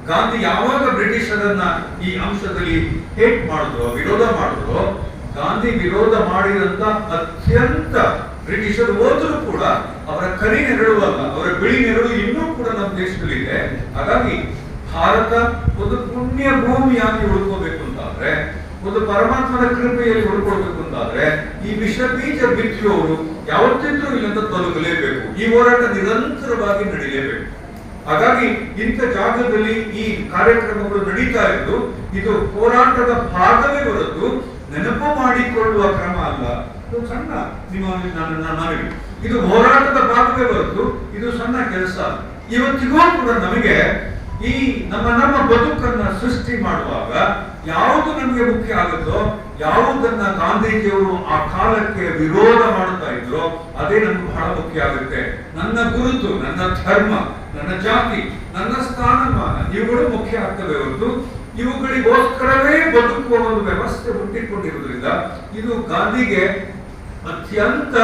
ಗಾಂಧಿ ಯಾವಾಗ ಬ್ರಿಟಿಷರನ್ನ ಈ ಅಂಶದಲ್ಲಿ ಹೇಟ್ ಮಾಡಿದ್ರು, ವಿರೋಧ ಮಾಡಿದ್ರು, ಗಾಂಧಿ ವಿರೋಧ ಮಾಡಿದಂತ ಅತ್ಯಂತ ಬ್ರಿಟಿಷರು ಹೋದ್ರು ಕೂಡ ಅವರ ಕರಿ ನೆರಳು ಅಲ್ಲ, ಅವರ ಬಿಳಿ ನೆರಳು ಇನ್ನೂ ಕೂಡ ನಮ್ಮ ದೇಶದಲ್ಲಿದೆ. ಹಾಗಾಗಿ ಭಾರತ ಒಂದು ಪುಣ್ಯ ಭೂಮಿಯಾಗಿ ಉಳ್ಕೋಬೇಕು ಅಂತಾದ್ರೆ, ಒಂದು ಪರಮಾತ್ಮನ ಕೃಪೆಯಲ್ಲಿ ಉಳ್ಕೊಳ್ಬೇಕು ಅಂತಾದ್ರೆ, ಈ ವಿಷ ಬೀಜ ಬಿತ್ತುವವರು ಯಾವತ್ತಿದ್ರೂ ಇಲ್ಲಿಂದ ತೊಲಗಲೇಬೇಕು ಈ ಹೋರಾಟ ನಿರಂತರವಾಗಿ ನಡೀಲೇಬೇಕು. ಹಾಗಾಗಿ ಇಂಥ ಜಾಗದಲ್ಲಿ ಈ ಕಾರ್ಯಕ್ರಮಗಳು ನಡೀತಾ ಇದ್ದು, ಇದು ಹೋರಾಟದ ಭಾಗವೇ ಹೊರತು ನೆನಪು ಮಾಡಿಕೊಳ್ಳುವ ಕ್ರಮ ಅಲ್ಲ. ಇದು ಸಣ್ಣ ನಿಮ್ಮ ನನ್ನ ಇದು ಹೋರಾಟದ ಭಾಗವೇ ಹೊರತು ಇದು ಸಣ್ಣ ಕೆಲಸ. ಇವತ್ತಿಗೂ ಕೂಡ ನಮಗೆ ಈ ನಮ್ಮ ನಮ್ಮ ಬದುಕನ್ನ ಸೃಷ್ಟಿ ಮಾಡುವಾಗ ಯಾವುದು ನಮಗೆ ಮುಖ್ಯ ಆಗುತ್ತೋ, ಯಾವುದನ್ನ ಗಾಂಧೀಜಿಯವರು ಆ ಕಾಲಕ್ಕೆ ವಿರೋಧ ಮಾಡುತ್ತಾ ಇದ್ರೋ, ಅದೇ ನಮ್ಗೆ ಬಹಳ ಮುಖ್ಯ ಆಗುತ್ತೆ. ನನ್ನ ಗುರುತು, ನನ್ನ ಧರ್ಮ, ನನ್ನ ಜಾತಿ, ನನ್ನ ಸ್ಥಾನಮಾನ, ಇವುಗಳು ಮುಖ್ಯ ಆಗ್ತವೆ ಹೊರತು ಇವುಗಳಿಗೋಸ್ಕರವೇ ಬದುಕುವ ಒಂದು ವ್ಯವಸ್ಥೆ ಹುಟ್ಟಿಕೊಂಡಿರುವುದರಿಂದ ಇದು ಗಾಂಧಿಗೆ ಅತ್ಯಂತ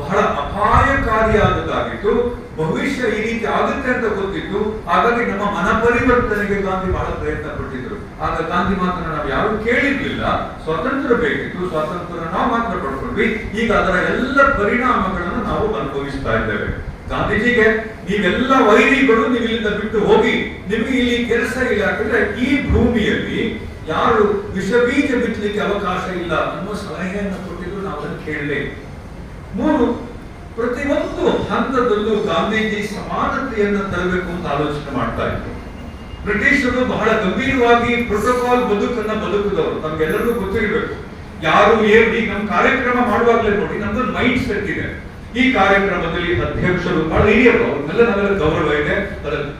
ಬಹಳ ಅಪಾಯಕಾರಿಯಾದದ್ದಾಗಿತ್ತು. ಭವಿಷ್ಯ ಈ ರೀತಿ ಆಗುತ್ತೆ ಅಂತ ಗೊತ್ತಿತ್ತು. ಹಾಗಾಗಿ ನಮ್ಮ ಮನ ಪರಿವರ್ತನೆಗೆ ಗಾಂಧಿ ಬಹಳ ಪ್ರಯತ್ನ ಪಟ್ಟಿದ್ರು ಆಗ ಗಾಂಧಿ ಮಾತ್ರ ನಾವು ಯಾರು ಕೇಳಿರ್ಲಿಲ್ಲ. ಸ್ವಾತಂತ್ರ್ಯ ಬೇಕಿತ್ತು. ಸ್ವಾತಂತ್ರ್ಯ ನಾವು ಮಾತ್ರ ಪಡ್ಕೊಂಡ್ವಿ. ಈಗ ಅದರ ಎಲ್ಲ ಪರಿಣಾಮಗಳನ್ನು ನಾವು ಅನುಭವಿಸ್ತಾ ಇದ್ದೇವೆ. ಗಾಂಧೀಜಿಗೆ ನೀವೆಲ್ಲ ವೈರಿಗಳು ನೀವು ಬಿಟ್ಟು ಹೋಗಿ, ನಿಮಗೆ ಇಲ್ಲಿ ಕೆಲಸ ಇಲ್ಲ ಯಾಕಂದ್ರೆ ಈ ಭೂಮಿಯಲ್ಲಿ ಯಾರು ವಿಷ ಬೀಜ ಬಿತ್ತಲಿಕ್ಕೆ ಅವಕಾಶ ಇಲ್ಲ ಅನ್ನೋ ಸಲಹೆಯನ್ನು ಕೊಟ್ಟಿದ್ರು ನಾವು ಅದನ್ನು ಕೇಳಲೇ ಮೂರು, ಪ್ರತಿಯೊಂದು ಹಂತದಲ್ಲೂ ಗಾಂಧೀಜಿ ಸಮಾನತೆಯನ್ನು ತರಬೇಕು ಅಂತ ಆಲೋಚನೆ ಮಾಡ್ತಾ ಇದ್ರು. ಬ್ರಿಟಿಷರು ಬಹಳ ಗಂಭೀರವಾಗಿ ಪ್ರೋಟೋಕಾಲ್ ಬದುಕನ್ನ ಬದುಕಿದವರು. ನಮ್ಗೆಲ್ಲರಿಗೂ ಗೊತ್ತಿರಬೇಕು ಯಾರು ಏನು ಈಗ ನಮ್ಮ ಕಾರ್ಯಕ್ರಮ ಮಾಡುವಾಗಲೇ ನೋಡಿ ನಮ್ದು ಮೈಂಡ್ ಸೆಟ್ ಇದೆ. ಈ ಕಾರ್ಯಕ್ರಮದಲ್ಲಿ ಅಧ್ಯಕ್ಷರು ಬಹಳ ಹಿರಿಯರು, ಅವ್ರನ್ನೆಲ್ಲ ನಮ್ಮೆಲ್ಲ ಗೌರವ ಇದೆ.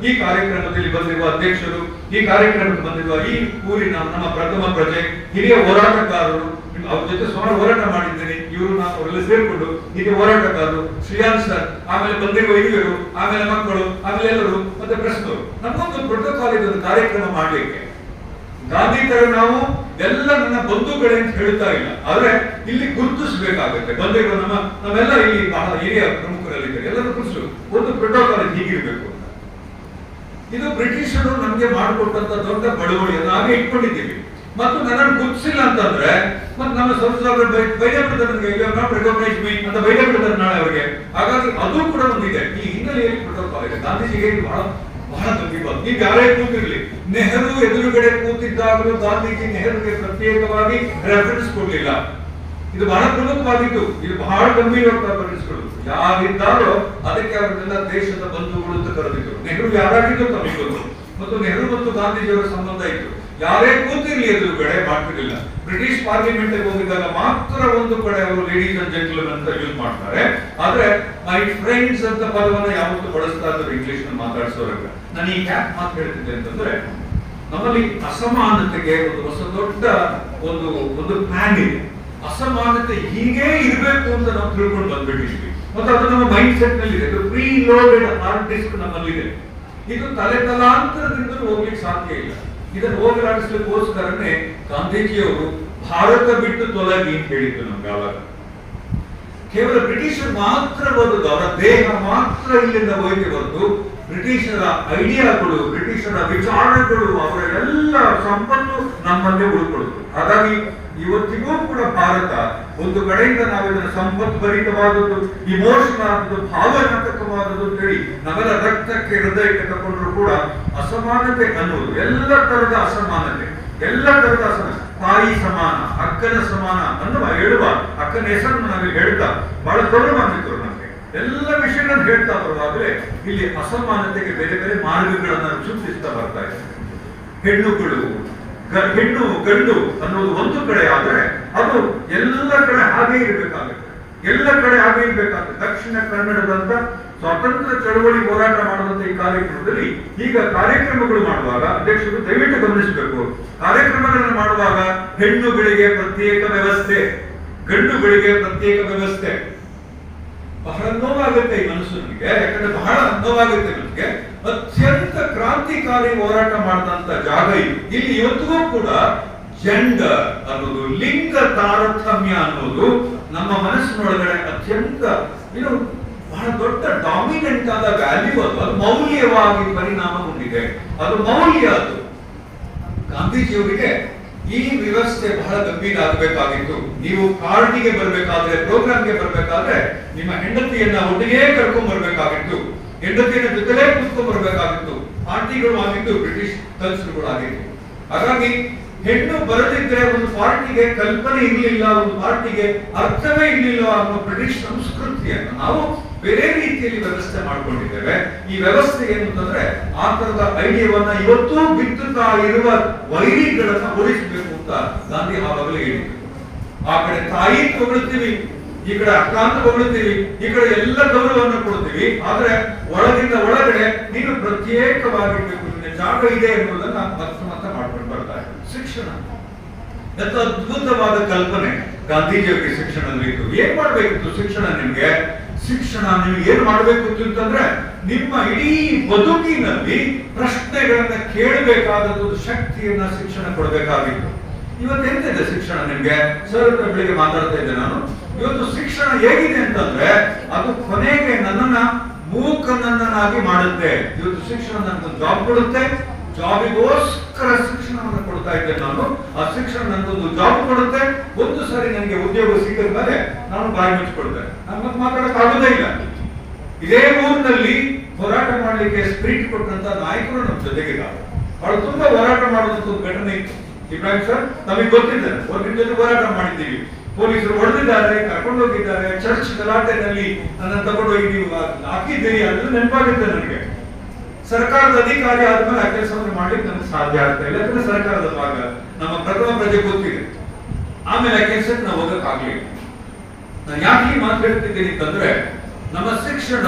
ಈ ಕಾರ್ಯಕ್ರಮದಲ್ಲಿ ಬಂದಿರುವ ಅಧ್ಯಕ್ಷರು, ಈ ಕಾರ್ಯಕ್ರಮಕ್ಕೆ ಬಂದಿರುವ ಈ ಊರಿನ ನಮ್ಮ ಪ್ರಥಮ ಪ್ರಜೆ, ಹಿರಿಯ ಹೋರಾಟಗಾರರು ಅವ್ರ ಜೊತೆ ಸುಮಾರು ಹೋರಾಟ ಮಾಡಿದ್ದೇನೆ. ಇವರು ನಾವು ಅವರೆಲ್ಲ ಸೇರ್ಕೊಂಡು ಹೀಗೆ ಹೋರಾಟಗಾರರು ಶ್ರೀಯಾನ್ ಸರ್ ಆಮೇಲೆ ಬಂದಿರುವ ಹಿರಿಯರು, ಆಮೇಲೆ ಮಕ್ಕಳು, ಆಮೇಲೆ ಎಲ್ಲರೂ, ಮತ್ತೆ ಪ್ರಶ್ನೆ ನಮಗೊಂದು ಪ್ರೋಟೋಕಾಲ್ ಇದೆ, ಒಂದು ಕಾರ್ಯಕ್ರಮ ಮಾಡಲಿಕ್ಕೆ. ಗಾಂಧಿ ತರ ನಾವು ಎಲ್ಲ ನನ್ನ ಬಂಧುಗಳೇ ಅಂತ ಹೇಳ್ತಾ ಇಲ್ಲ. ಆದ್ರೆ ಇಲ್ಲಿ ಗುರುತಿಸಬೇಕಾಗುತ್ತೆ. ಬಂದಿರೋ ನಮ್ಮ ನಾವೆಲ್ಲ ಇಲ್ಲಿ ಬಹಳ ಹಿರಿಯ ಪ್ರಮುಖರಲ್ಲಿದ್ದಾರೆ. ಎಲ್ಲರೂ ಗುರುತಿಸು ಒಂದು ಪ್ರೋಟೋಕಾಲ್ ಹೀಗಿರ್ಬೇಕು ಇದು ಬ್ರಿಟಿಷರು ನಮ್ಗೆ ಮಾಡಿಕೊಟ್ಟಂತ ದೊಡ್ಡ ಬಳುವಳಿಯನ್ನು ಹಾಗೆ ಇಟ್ಕೊಂಡಿದ್ದೀವಿ. ಮತ್ತು ನನ್ನನ್ನು ಗುರುತಿಸಿಲ್ಲ ಅಂತಂದ್ರೆ ಮತ್ತೆ ನಮ್ಮ ಸಂಸ್ಥೆ ಬೈದೇ ಬಿಡ್ತಾರೆ ನನಗೆ ಯು ನಾಟ್ ರೆಕಗ್ನೈಸ್ ಮೀ ಅಂತ ಬೈದೇ ಬಿಡ್ತಾರೆ ನಾಳೆ ಅವರಿಗೆ. ಹಾಗಾಗಿ ಅದು ಕೂಡ ಒಂದಿದೆ. ಈ ಹಿನ್ನೆಲೆಯಲ್ಲಿ ಪ್ರೋಟೋಕಾಲ್ ಇದೆ ಗಾಂಧೀಜಿಗೆ ಬಹಳ ಬಹಳ ದೊಡ್ಡ ಬಂತು ನೀವು ಯಾರೇ ಕೂತಿರ್ಲಿ, ನೆಹರು ಎದುರುಗಡೆ ಕೂತಿದ್ದಾಗಲೂ ಗಾಂಧೀಜಿ ನೆಹರುಗೆ ಪ್ರತ್ಯೇಕವಾಗಿ ರೆಫರೆನ್ಸ್ ಕೊಡ್ಲಿಲ್ಲ. ಇದು ಬಹಳ ಪ್ರಮುಖವಾಗಿತ್ತು ಇದು ಬಹಳ ಗಂಭೀರವಾದ ಪರಿಣಿಸ್ಗಳು ಯಾರಿದ್ದಾರೋ ಅದಕ್ಕೆ ಅವರನ್ನೆಲ್ಲ ದೇಶದ ಬಂಧುಗಳು ಅಂತ ಕರೆದಿದ್ರು ನೆಹರು ಯಾರಾಗಿದ್ದು ತಮಗೆ ಮತ್ತು ನೆಹರು ಮತ್ತು ಗಾಂಧೀಜಿಯವರ ಸಂಬಂಧ ಇತ್ತು. ಯಾರೇ ಕೂತಿರ್ಲಿ ಎದುರುಗಡೆ ಮಾಡ್ತಿರ್ಲಿಲ್ಲ. ಬ್ರಿಟಿಷ್ ಪಾರ್ಲಿಮೆಂಟ್ ಹೋಗಿದ್ದಾಗ ಮಾತ್ರ ಒಂದು ಕಡೆ ಅವರು ಲೇಡೀಸ್ ಅಂಡ್ ಜೆಂಟ್ಲನ್ ಅಂತ ಯೂಸ್ ಮಾಡ್ತಾರೆ. ಆದ್ರೆ ಮೈ ಫ್ರೆಂಡ್ಸ್ ಅಂತ ಪದವನ್ನ ಯಾವತ್ತೂ ಬಳಸ್ತಾ ಇದ್ರು ಇಂಗ್ಲಿಷ್ನ ಮಾತಾಡಿಸೋರಾಗ ನಾನು ಈ ಯಾಕೆ ಮಾತು ಹೇಳ್ತಿದ್ದೆ ಅಂತಂದ್ರೆ, ನಮ್ಮಲ್ಲಿ ಅಸಮಾನತೆಗೆ ಒಂದು ಹೊಸ ದೊಡ್ಡ ಒಂದು ಒಂದು ಪ್ಲಾನ್ ಇದೆ. ಅಸಮಾನತೆ ಹೀಗೆ ಇರಬೇಕು ಅಂತ ನಾವು ತಿಳ್ಕೊಂಡು ಬಂದ್ಬಿಟ್ಟಿದ್ವಿ. ಮತ್ತೆ ಅದು ನಮ್ಮ ಮೈಂಡ್ ಸೆಟ್ನಲ್ಲಿ ಇದೆ ಇದು ಪ್ರೀ ಲೋಡೆಡ್ ಆರ್ಟಿಸ್ಟ್ ನಮ್ಮಲ್ಲಿ ಇದೆ ಇದು ತಲೆ ತಲಾಂತರದಿಂದ ಹೋಗ್ಲಿಕ್ಕೆ ಸಾಧ್ಯ ಇಲ್ಲ. ಇದನ್ನು ಹೋಗಲಾಡಿಸ್ಲಿಕ್ಕೋಸ್ಕರನೇ ಗಾಂಧೀಜಿಯವರು ಭಾರತ ಬಿಟ್ಟು ತೊಲಗಿ ಅಂತ ಹೇಳಿದ್ದು ನಮ್ಗೆ ಆವಾಗ ಕೇವಲ ಬ್ರಿಟಿಷರು ಮಾತ್ರ ಬರುದು ಅವರ ದೇಹ ಮಾತ್ರ ಇಲ್ಲಿಂದ ಹೋಗಿ ಬಂದು ಬ್ರಿಟಿಷರ ಐಡಿಯಾಗಳು, ಬ್ರಿಟಿಷರ ವಿಚಾರಗಳು, ಅವರ ಎಲ್ಲ ಸಂಪತ್ತು ನಮ್ಮಲ್ಲೇ ಉಳ್ಕೊಳ್ಳುದು ಹಾಗಾಗಿ ಇವತ್ತಿಗೂ ಕೂಡ ಭಾರತ ಒಂದು ಕಡೆಯಿಂದ ನಾವು ಇದನ್ನು ಸಂಪತ್ಭರಿತವಾದದ್ದು ಇಮೋಷನ್ ಆದದ್ದು ಭಾವನಾತ್ಮಕವಾದದ್ದು ಅಂತೇಳಿ ನಮ್ಮೆಲ್ಲ ರಕ್ತಕ್ಕೆ ಹೃದಯಕ್ಕೆ ತಗೊಂಡ್ರು ಕೂಡ ಅಸಮಾನತೆ ಅನ್ನುವುದು, ಎಲ್ಲ ತರದ ಅಸಮಾನತೆ, ಎಲ್ಲ ತರದ ಅಸಮಾನ, ತಾಯಿ ಸಮಾನ, ಅಕ್ಕನ ಸಮಾನ ಅನ್ನುವ ಹೇಳುವ, ಅಕ್ಕನ ಹೆಸರನ್ನು ನಾವೇ ಹೇಳ್ತಾ, ಬಹಳ ಗೌರವಾನ್ವಿತರು ನಮಗೆ. ಎಲ್ಲ ವಿಷಯಗಳನ್ನು ಹೇಳ್ತಾ ಬರುವಾಗಲೇ ಇಲ್ಲಿ ಅಸಮಾನತೆಗೆ ಬೇರೆ ಬೇರೆ ಮಾರ್ಗಗಳನ್ನು ಸೂಚಿಸ್ತಾ ಬರ್ತಾ ಇದೆ ಹೆಣ್ಣುಗಳು ಹೆಣ್ಣು ಗಂಡು ಅನ್ನೋದು ಒಂದು ಕಡೆ ಆದ್ರೆ ಅದು ಎಲ್ಲ ಕಡೆ ಹಾಗೆ ಇರಬೇಕಾಗುತ್ತೆ. ಎಲ್ಲ ಕಡೆ ಹಾಗೆ ಇರಬೇಕಾಗುತ್ತೆ. ದಕ್ಷಿಣ ಕನ್ನಡದಂತ ಸ್ವಾತಂತ್ರ್ಯ ಚಳವಳಿ ಹೋರಾಟ ಮಾಡುವಂತ ಈ ಕಾರ್ಯಕ್ರಮದಲ್ಲಿ ಈಗ ಕಾರ್ಯಕ್ರಮಗಳು ಮಾಡುವಾಗ ಅಧ್ಯಕ್ಷರು ದಯವಿಟ್ಟು ಗಮನಿಸಬೇಕು. ಕಾರ್ಯಕ್ರಮಗಳನ್ನು ಮಾಡುವಾಗ ಹೆಣ್ಣುಗಳಿಗೆ ಪ್ರತ್ಯೇಕ ವ್ಯವಸ್ಥೆ, ಗಂಡುಗಳಿಗೆ ಪ್ರತ್ಯೇಕ ವ್ಯವಸ್ಥೆ. ಬಹಳ ನೋವಾಗುತ್ತೆ ಈ ಮನಸ್ಸಿಗೆ ಯಾಕಂದ್ರೆ ಬಹಳ ನೋವಾಗುತ್ತೆ ನನಗೆ ಅತ್ಯಂತ ಕ್ರಾಂತಿಕಾರಿ ಹೋರಾಟ ಮಾಡಿದಂತ ಜಾಗ ಇದು. ಇಲ್ಲಿ ಇವತ್ತಿಗೂ ಕೂಡ ಜೆಂಡರ್ ಅನ್ನೋದು, ಲಿಂಗ ತಾರತಮ್ಯ ಅನ್ನೋದು ನಮ್ಮ ಮನಸ್ಸಿನೊಳಗಡೆ ಅತ್ಯಂತ ಏನು ಬಹಳ ದೊಡ್ಡ ಡಾಮಿನೆಂಟ್ ಆದ ವ್ಯಾಲ್ಯೂ ಅದು. ಅದು ಮೌಲ್ಯವಾಗಿ ಪರಿಣಾಮ ಹೊಂದಿದೆ. ಅದು ಮೌಲ್ಯ ಅದು. ಗಾಂಧೀಜಿಯವರಿಗೆ ಈ ವ್ಯವಸ್ಥೆ ಬಹಳ ಗಂಭೀರ ಆಗಬೇಕಾಗಿತ್ತು ನೀವು ಪಾರ್ಟಿಗೆ ಬರಬೇಕಾದ್ರೆ, ಪ್ರೋಗ್ರಾಮ್ಗೆ ಬರಬೇಕಾದ್ರೆ ನಿಮ್ಮ ಹೆಂಡತಿಯನ್ನ ಒಟ್ಟಿಗೆ ಕರ್ಕೊಂಡ್ ಬರಬೇಕಾಗಿತ್ತು. ಹೆಂಡತಿಯನ್ನ ಜೊತೆಲೇ ಕೂತ್ಕೊಂಡ್ ಬರಬೇಕಾಗಿತ್ತು. ಪಾರ್ಟಿಗಳು ಆಗಿದ್ದು ಬ್ರಿಟಿಷ್ ಕಲ್ಸರುಗಳಾಗಿತ್ತು ಹಾಗಾಗಿ ಹೆಣ್ಣು ಬರದಿದ್ರೆ ಒಂದು ಪಾರ್ಟಿಗೆ ಕಲ್ಪನೆ ಇರಲಿಲ್ಲ, ಒಂದು ಪಾರ್ಟಿಗೆ ಅರ್ಥವೇ ಇರಲಿಲ್ಲ ಅನ್ನೋ ಬ್ರಿಟಿಷ್ ಸಂಸ್ಕೃತಿಯನ್ನು ನಾವು ಬೇರೆ ರೀತಿಯಲ್ಲಿ ವ್ಯವಸ್ಥೆ ಮಾಡ್ಕೊಂಡಿದ್ದೇವೆ. ಈ ವ್ಯವಸ್ಥೆ ಏನು ಅಂತಂದ್ರೆ ಆ ತರದ ಐಡಿಯಾವನ್ನ ಇವತ್ತೂ ಬಿತ್ತುತ್ತಾ ಇರುವ ವೈರಿಗಳನ್ನ ಓಡಿಸಬೇಕು ಅಂತ ಗಾಂಧಿ ಆವಾಗಲೇ ಹೇಳಿದ್ರು. ಆ ಕಡೆ ತಾಯಿ ತಗೊಳ್ತೀವಿ ಈ ಕಡೆ ಅಕ್ಕ ಅಂತ ಈ ಕಡೆ ಎಲ್ಲ ಗೌರವವನ್ನು ಕೊಡ್ತೀವಿ. ಆದ್ರೆ ಒಳಗಿಂದ ಒಳಗಡೆ ನೀನು ಪ್ರತ್ಯೇಕವಾಗಿರ್ಬೇಕು, ನಿನ್ನ ಜಾಗ ಇದೆ ಎನ್ನುವುದನ್ನ ಮತ್ತೆ ಮಾಡ್ಕೊಂಡು ಬರ್ತಾ ಶಿಕ್ಷಣ. ಎಂತ ಅದ್ಭುತವಾದ ಕಲ್ಪನೆ ಗಾಂಧೀಜಿಯವರಿಗೆ ಶಿಕ್ಷಣದಲ್ಲಿ ಇತ್ತು ಏನ್ ಮಾಡ್ಬೇಕಿತ್ತು ಶಿಕ್ಷಣ ನಿಮ್ಗೆ? ಶಿಕ್ಷಣ ನಿಮ್ಗೆ ಏನ್ ಮಾಡಬೇಕು ಅಂತಂದ್ರೆ ನಿಮ್ಮ ಇಡೀ ಬದುಕಿನಲ್ಲಿ ಪ್ರಶ್ನೆಗಳನ್ನ ಕೇಳಬೇಕಾದದ್ದು ಶಕ್ತಿಯನ್ನ ಶಿಕ್ಷಣ ಕೊಡಬೇಕಾಗಿತ್ತು. ಇವತ್ತೆಂತಿದೆ ಶಿಕ್ಷಣ ನಿಮ್ಗೆ? ಸರ್ ಬೆಳಿಗ್ಗೆ ಮಾತಾಡ್ತಾ ಇದ್ದೆ ನಾನು. ಇವತ್ತು ಶಿಕ್ಷಣ ಹೇಗಿದೆ ಅಂತಂದ್ರೆ, ಅದು ಕೊನೆಗೆ ನನ್ನನ್ನ ಮೂಕನನ್ನಾಗಿ ಮಾಡುತ್ತೆ. ಇವತ್ತು ಶಿಕ್ಷಣ ನನಗೊಂದು ಜಾಬ್ ಕೊಡುತ್ತೆ. ಜಾಬಿಗೋಸ್ಕರ ಶಿಕ್ಷಣವನ್ನು ಕೊಡ್ತಾ ಇದ್ದೇನೆ ನಾನು. ಆ ಶಿಕ್ಷಣ ನನಗೊಂದು ಜಾಬ್ ಕೊಡುತ್ತೆ. ಒಂದು ಸಾರಿ ನನಗೆ ಉದ್ಯೋಗ ಸಿಕ್ಕಿದ ಮೇಲೆ ನಾನು ಬಾಯಿ ಮುಚ್ಚಿಕೊಡ್ತೇನೆ ನಾನು ಮತ್ತೆ ಮಾತಾಡೋಕ್ಕಾಗೋದೇ ಆಗೋದೇ ಇಲ್ಲ. ಇದೇ ಊರಿನಲ್ಲಿ ಹೋರಾಟ ಮಾಡಲಿಕ್ಕೆ ಸ್ಪಿರಿಟ್ ಕೊಟ್ಟಂತ ನಾಯಕರು ನಮ್ಮ ಜೊತೆಗಿದ್ದಾರೆ. ಬಹಳ ತುಂಬಾ ಹೋರಾಟ ಮಾಡುವಂತ ಘಟನೆ ಇತ್ತು. ಇಬ್ರಾಹಿಂ ಸರ್, ನಮಗೆ ಗೊತ್ತಿದ್ದಾರೆ ಅವ್ರ ಜೊತೆ ಹೋರಾಟ ಮಾಡಿದ್ದೀವಿ. ಪೊಲೀಸರು ಹೊಡೆದಿದ್ದಾರೆ, ಕರ್ಕೊಂಡು ಹೋಗಿದ್ದಾರೆ. ಚರ್ಚ್ ಗಲಾಟೆನಲ್ಲಿ ನನ್ನ ತಗೊಂಡೋಗಿ ನೀವು ಹಾಕಿದ್ದೀರಿ. ಅದು ನೆನಪಾಗುತ್ತೆ ನನಗೆ. ಸರ್ಕಾರದ ಅಧಿಕಾರಿ ಆದ್ಮೇಲೆ ಆ ಕೆಲಸವನ್ನು ಮಾಡ್ಲಿಕ್ಕೆ ನಮ್ಗೆ ಸಾಧ್ಯ ಆಗ್ತಾ ಇಲ್ಲ. ಯಾಕಂದ್ರೆ ಸರ್ಕಾರದ ಭಾಗ, ನಮ್ಮ ಪ್ರಥಮ ಪ್ರಜೆ ಗೊತ್ತಿದೆ. ಆಮೇಲೆ ಆ ಕೆಲಸಕ್ಕೆ ನಾವು ಹೋಗಕ್ಕಾಗ್ಲಿಲ್ಲ ನಾನು ಯಾಕೆ ಮಾತಾಡ್ತಿದ್ದೀನಿ ಅಂತಂದ್ರೆ, ನಮ್ಮ ಶಿಕ್ಷಣ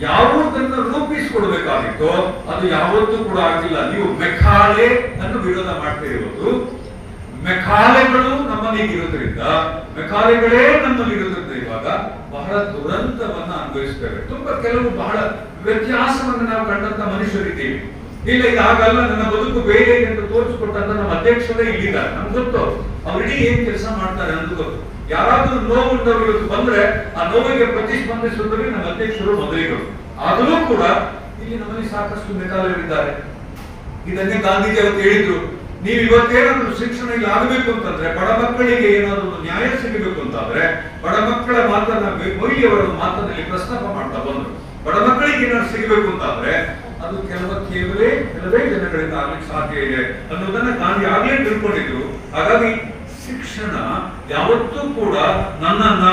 ಯಾವುದನ್ನು ರೂಪಿಸಿಕೊಡ್ಬೇಕಾಗಿತ್ತೋ ಅದು ಯಾವತ್ತೂ ಕೂಡ ಆಗಿಲ್ಲ. ನೀವು ಮೆಖಾಲೆ ಅನ್ನು ವಿರೋಧ ಮಾಡ್ತಾ ಇರೋದು. ಮೆಖಾಲೆಗಳು ನಮ್ಮಲ್ಲಿ ಇರೋದ್ರಿಂದ, ಮೆಖಾಲೆಗಳೇ ನಮ್ಮಲ್ಲಿ ಇರೋದ್ರಿಂದ ಇವಾಗ ಬಹಳ ದುರಂತವನ್ನ ಅನುಭವಿಸ್ತೇವೆ ತುಂಬಾ ಕೆಲವು ಬಹಳ ವ್ಯತ್ಯಾಸವನ್ನು ನಾವು ಕಂಡಂತ ಮನುಷ್ಯರಿದ್ದೀವಿ. ಇಲ್ಲ, ಇದು ಹಾಗಲ್ಲ, ನನ್ನ ಬದುಕು ಬೇರೆ ಎಂದು ತೋರಿಸಿಕೊಟ್ಟಂತ ನಮ್ಮ ಅಧ್ಯಕ್ಷರೇ ಇಲ್ಲಿದ್ದಾರೆ. ನಮ್ಗೆ ಗೊತ್ತು ಅವ್ರಿಡೀ ಏನ್ ಕೆಲಸ ಮಾಡ್ತಾರೆ ಅಂತ ಗೊತ್ತು. ಯಾರಾದ್ರೂ ನೋವು ಇವತ್ತು ಬಂದ್ರೆ ಆ ನೋವಿಗೆ ಪ್ರತಿಸ್ಪಂದಿಸುವುದರಲ್ಲಿ ನಮ್ಮ ಅಧ್ಯಕ್ಷರು ಮೊದಲಿಗರು. ಆದರೂ ಕೂಡ ಇಲ್ಲಿ ನಮ್ಮಲ್ಲಿ ಸಾಕಷ್ಟು ಮೆಕಾಲರಿದ್ದಾರೆ ಇದನ್ನೇ ಗಾಂಧೀಜಿ ಅವರು ಹೇಳಿದ್ರು. ನೀವು ಇವತ್ತೇನಾದ್ರೂ ಶಿಕ್ಷಣ ಇಲ್ಲಿ ಆಗಬೇಕು ಅಂತಂದ್ರೆ ಬಡ ಮಕ್ಕಳಿಗೆ ಏನಾದ್ರೂ ನ್ಯಾಯ ಸಿಗಬೇಕು ಅಂತಾದ್ರೆ ಬಡ ಮಕ್ಕಳ ಮಾತನ್ನ ಮೊಯ್ಯವರ ಮಾತನಲ್ಲಿ ಪ್ರಸ್ತಾಪ ಮಾಡ್ತಾ ಬಂದ್ರು. ಬಡ ಮಕ್ಕಳಿಗೆ ಏನಾದ್ರು ಸಿಗಬೇಕು ಅಂತಾದ್ರೆ, ಅದು ಕೆಲವ ಕೇವಲೇ ಕೆಲವೇ ಜನಗಳಿಂದ ಆಗ್ಲಿಕ್ಕೆ ಸಾಧ್ಯ ಇದೆ ಅನ್ನೋದನ್ನ ಗಾಂಧಿ ಆಗ್ಲೇ ತಿಳ್ಕೊಂಡಿದ್ರು. ಹಾಗಾಗಿ ಶಿಕ್ಷಣ ಯಾವತ್ತೂ ಕೂಡ ನನ್ನನ್ನ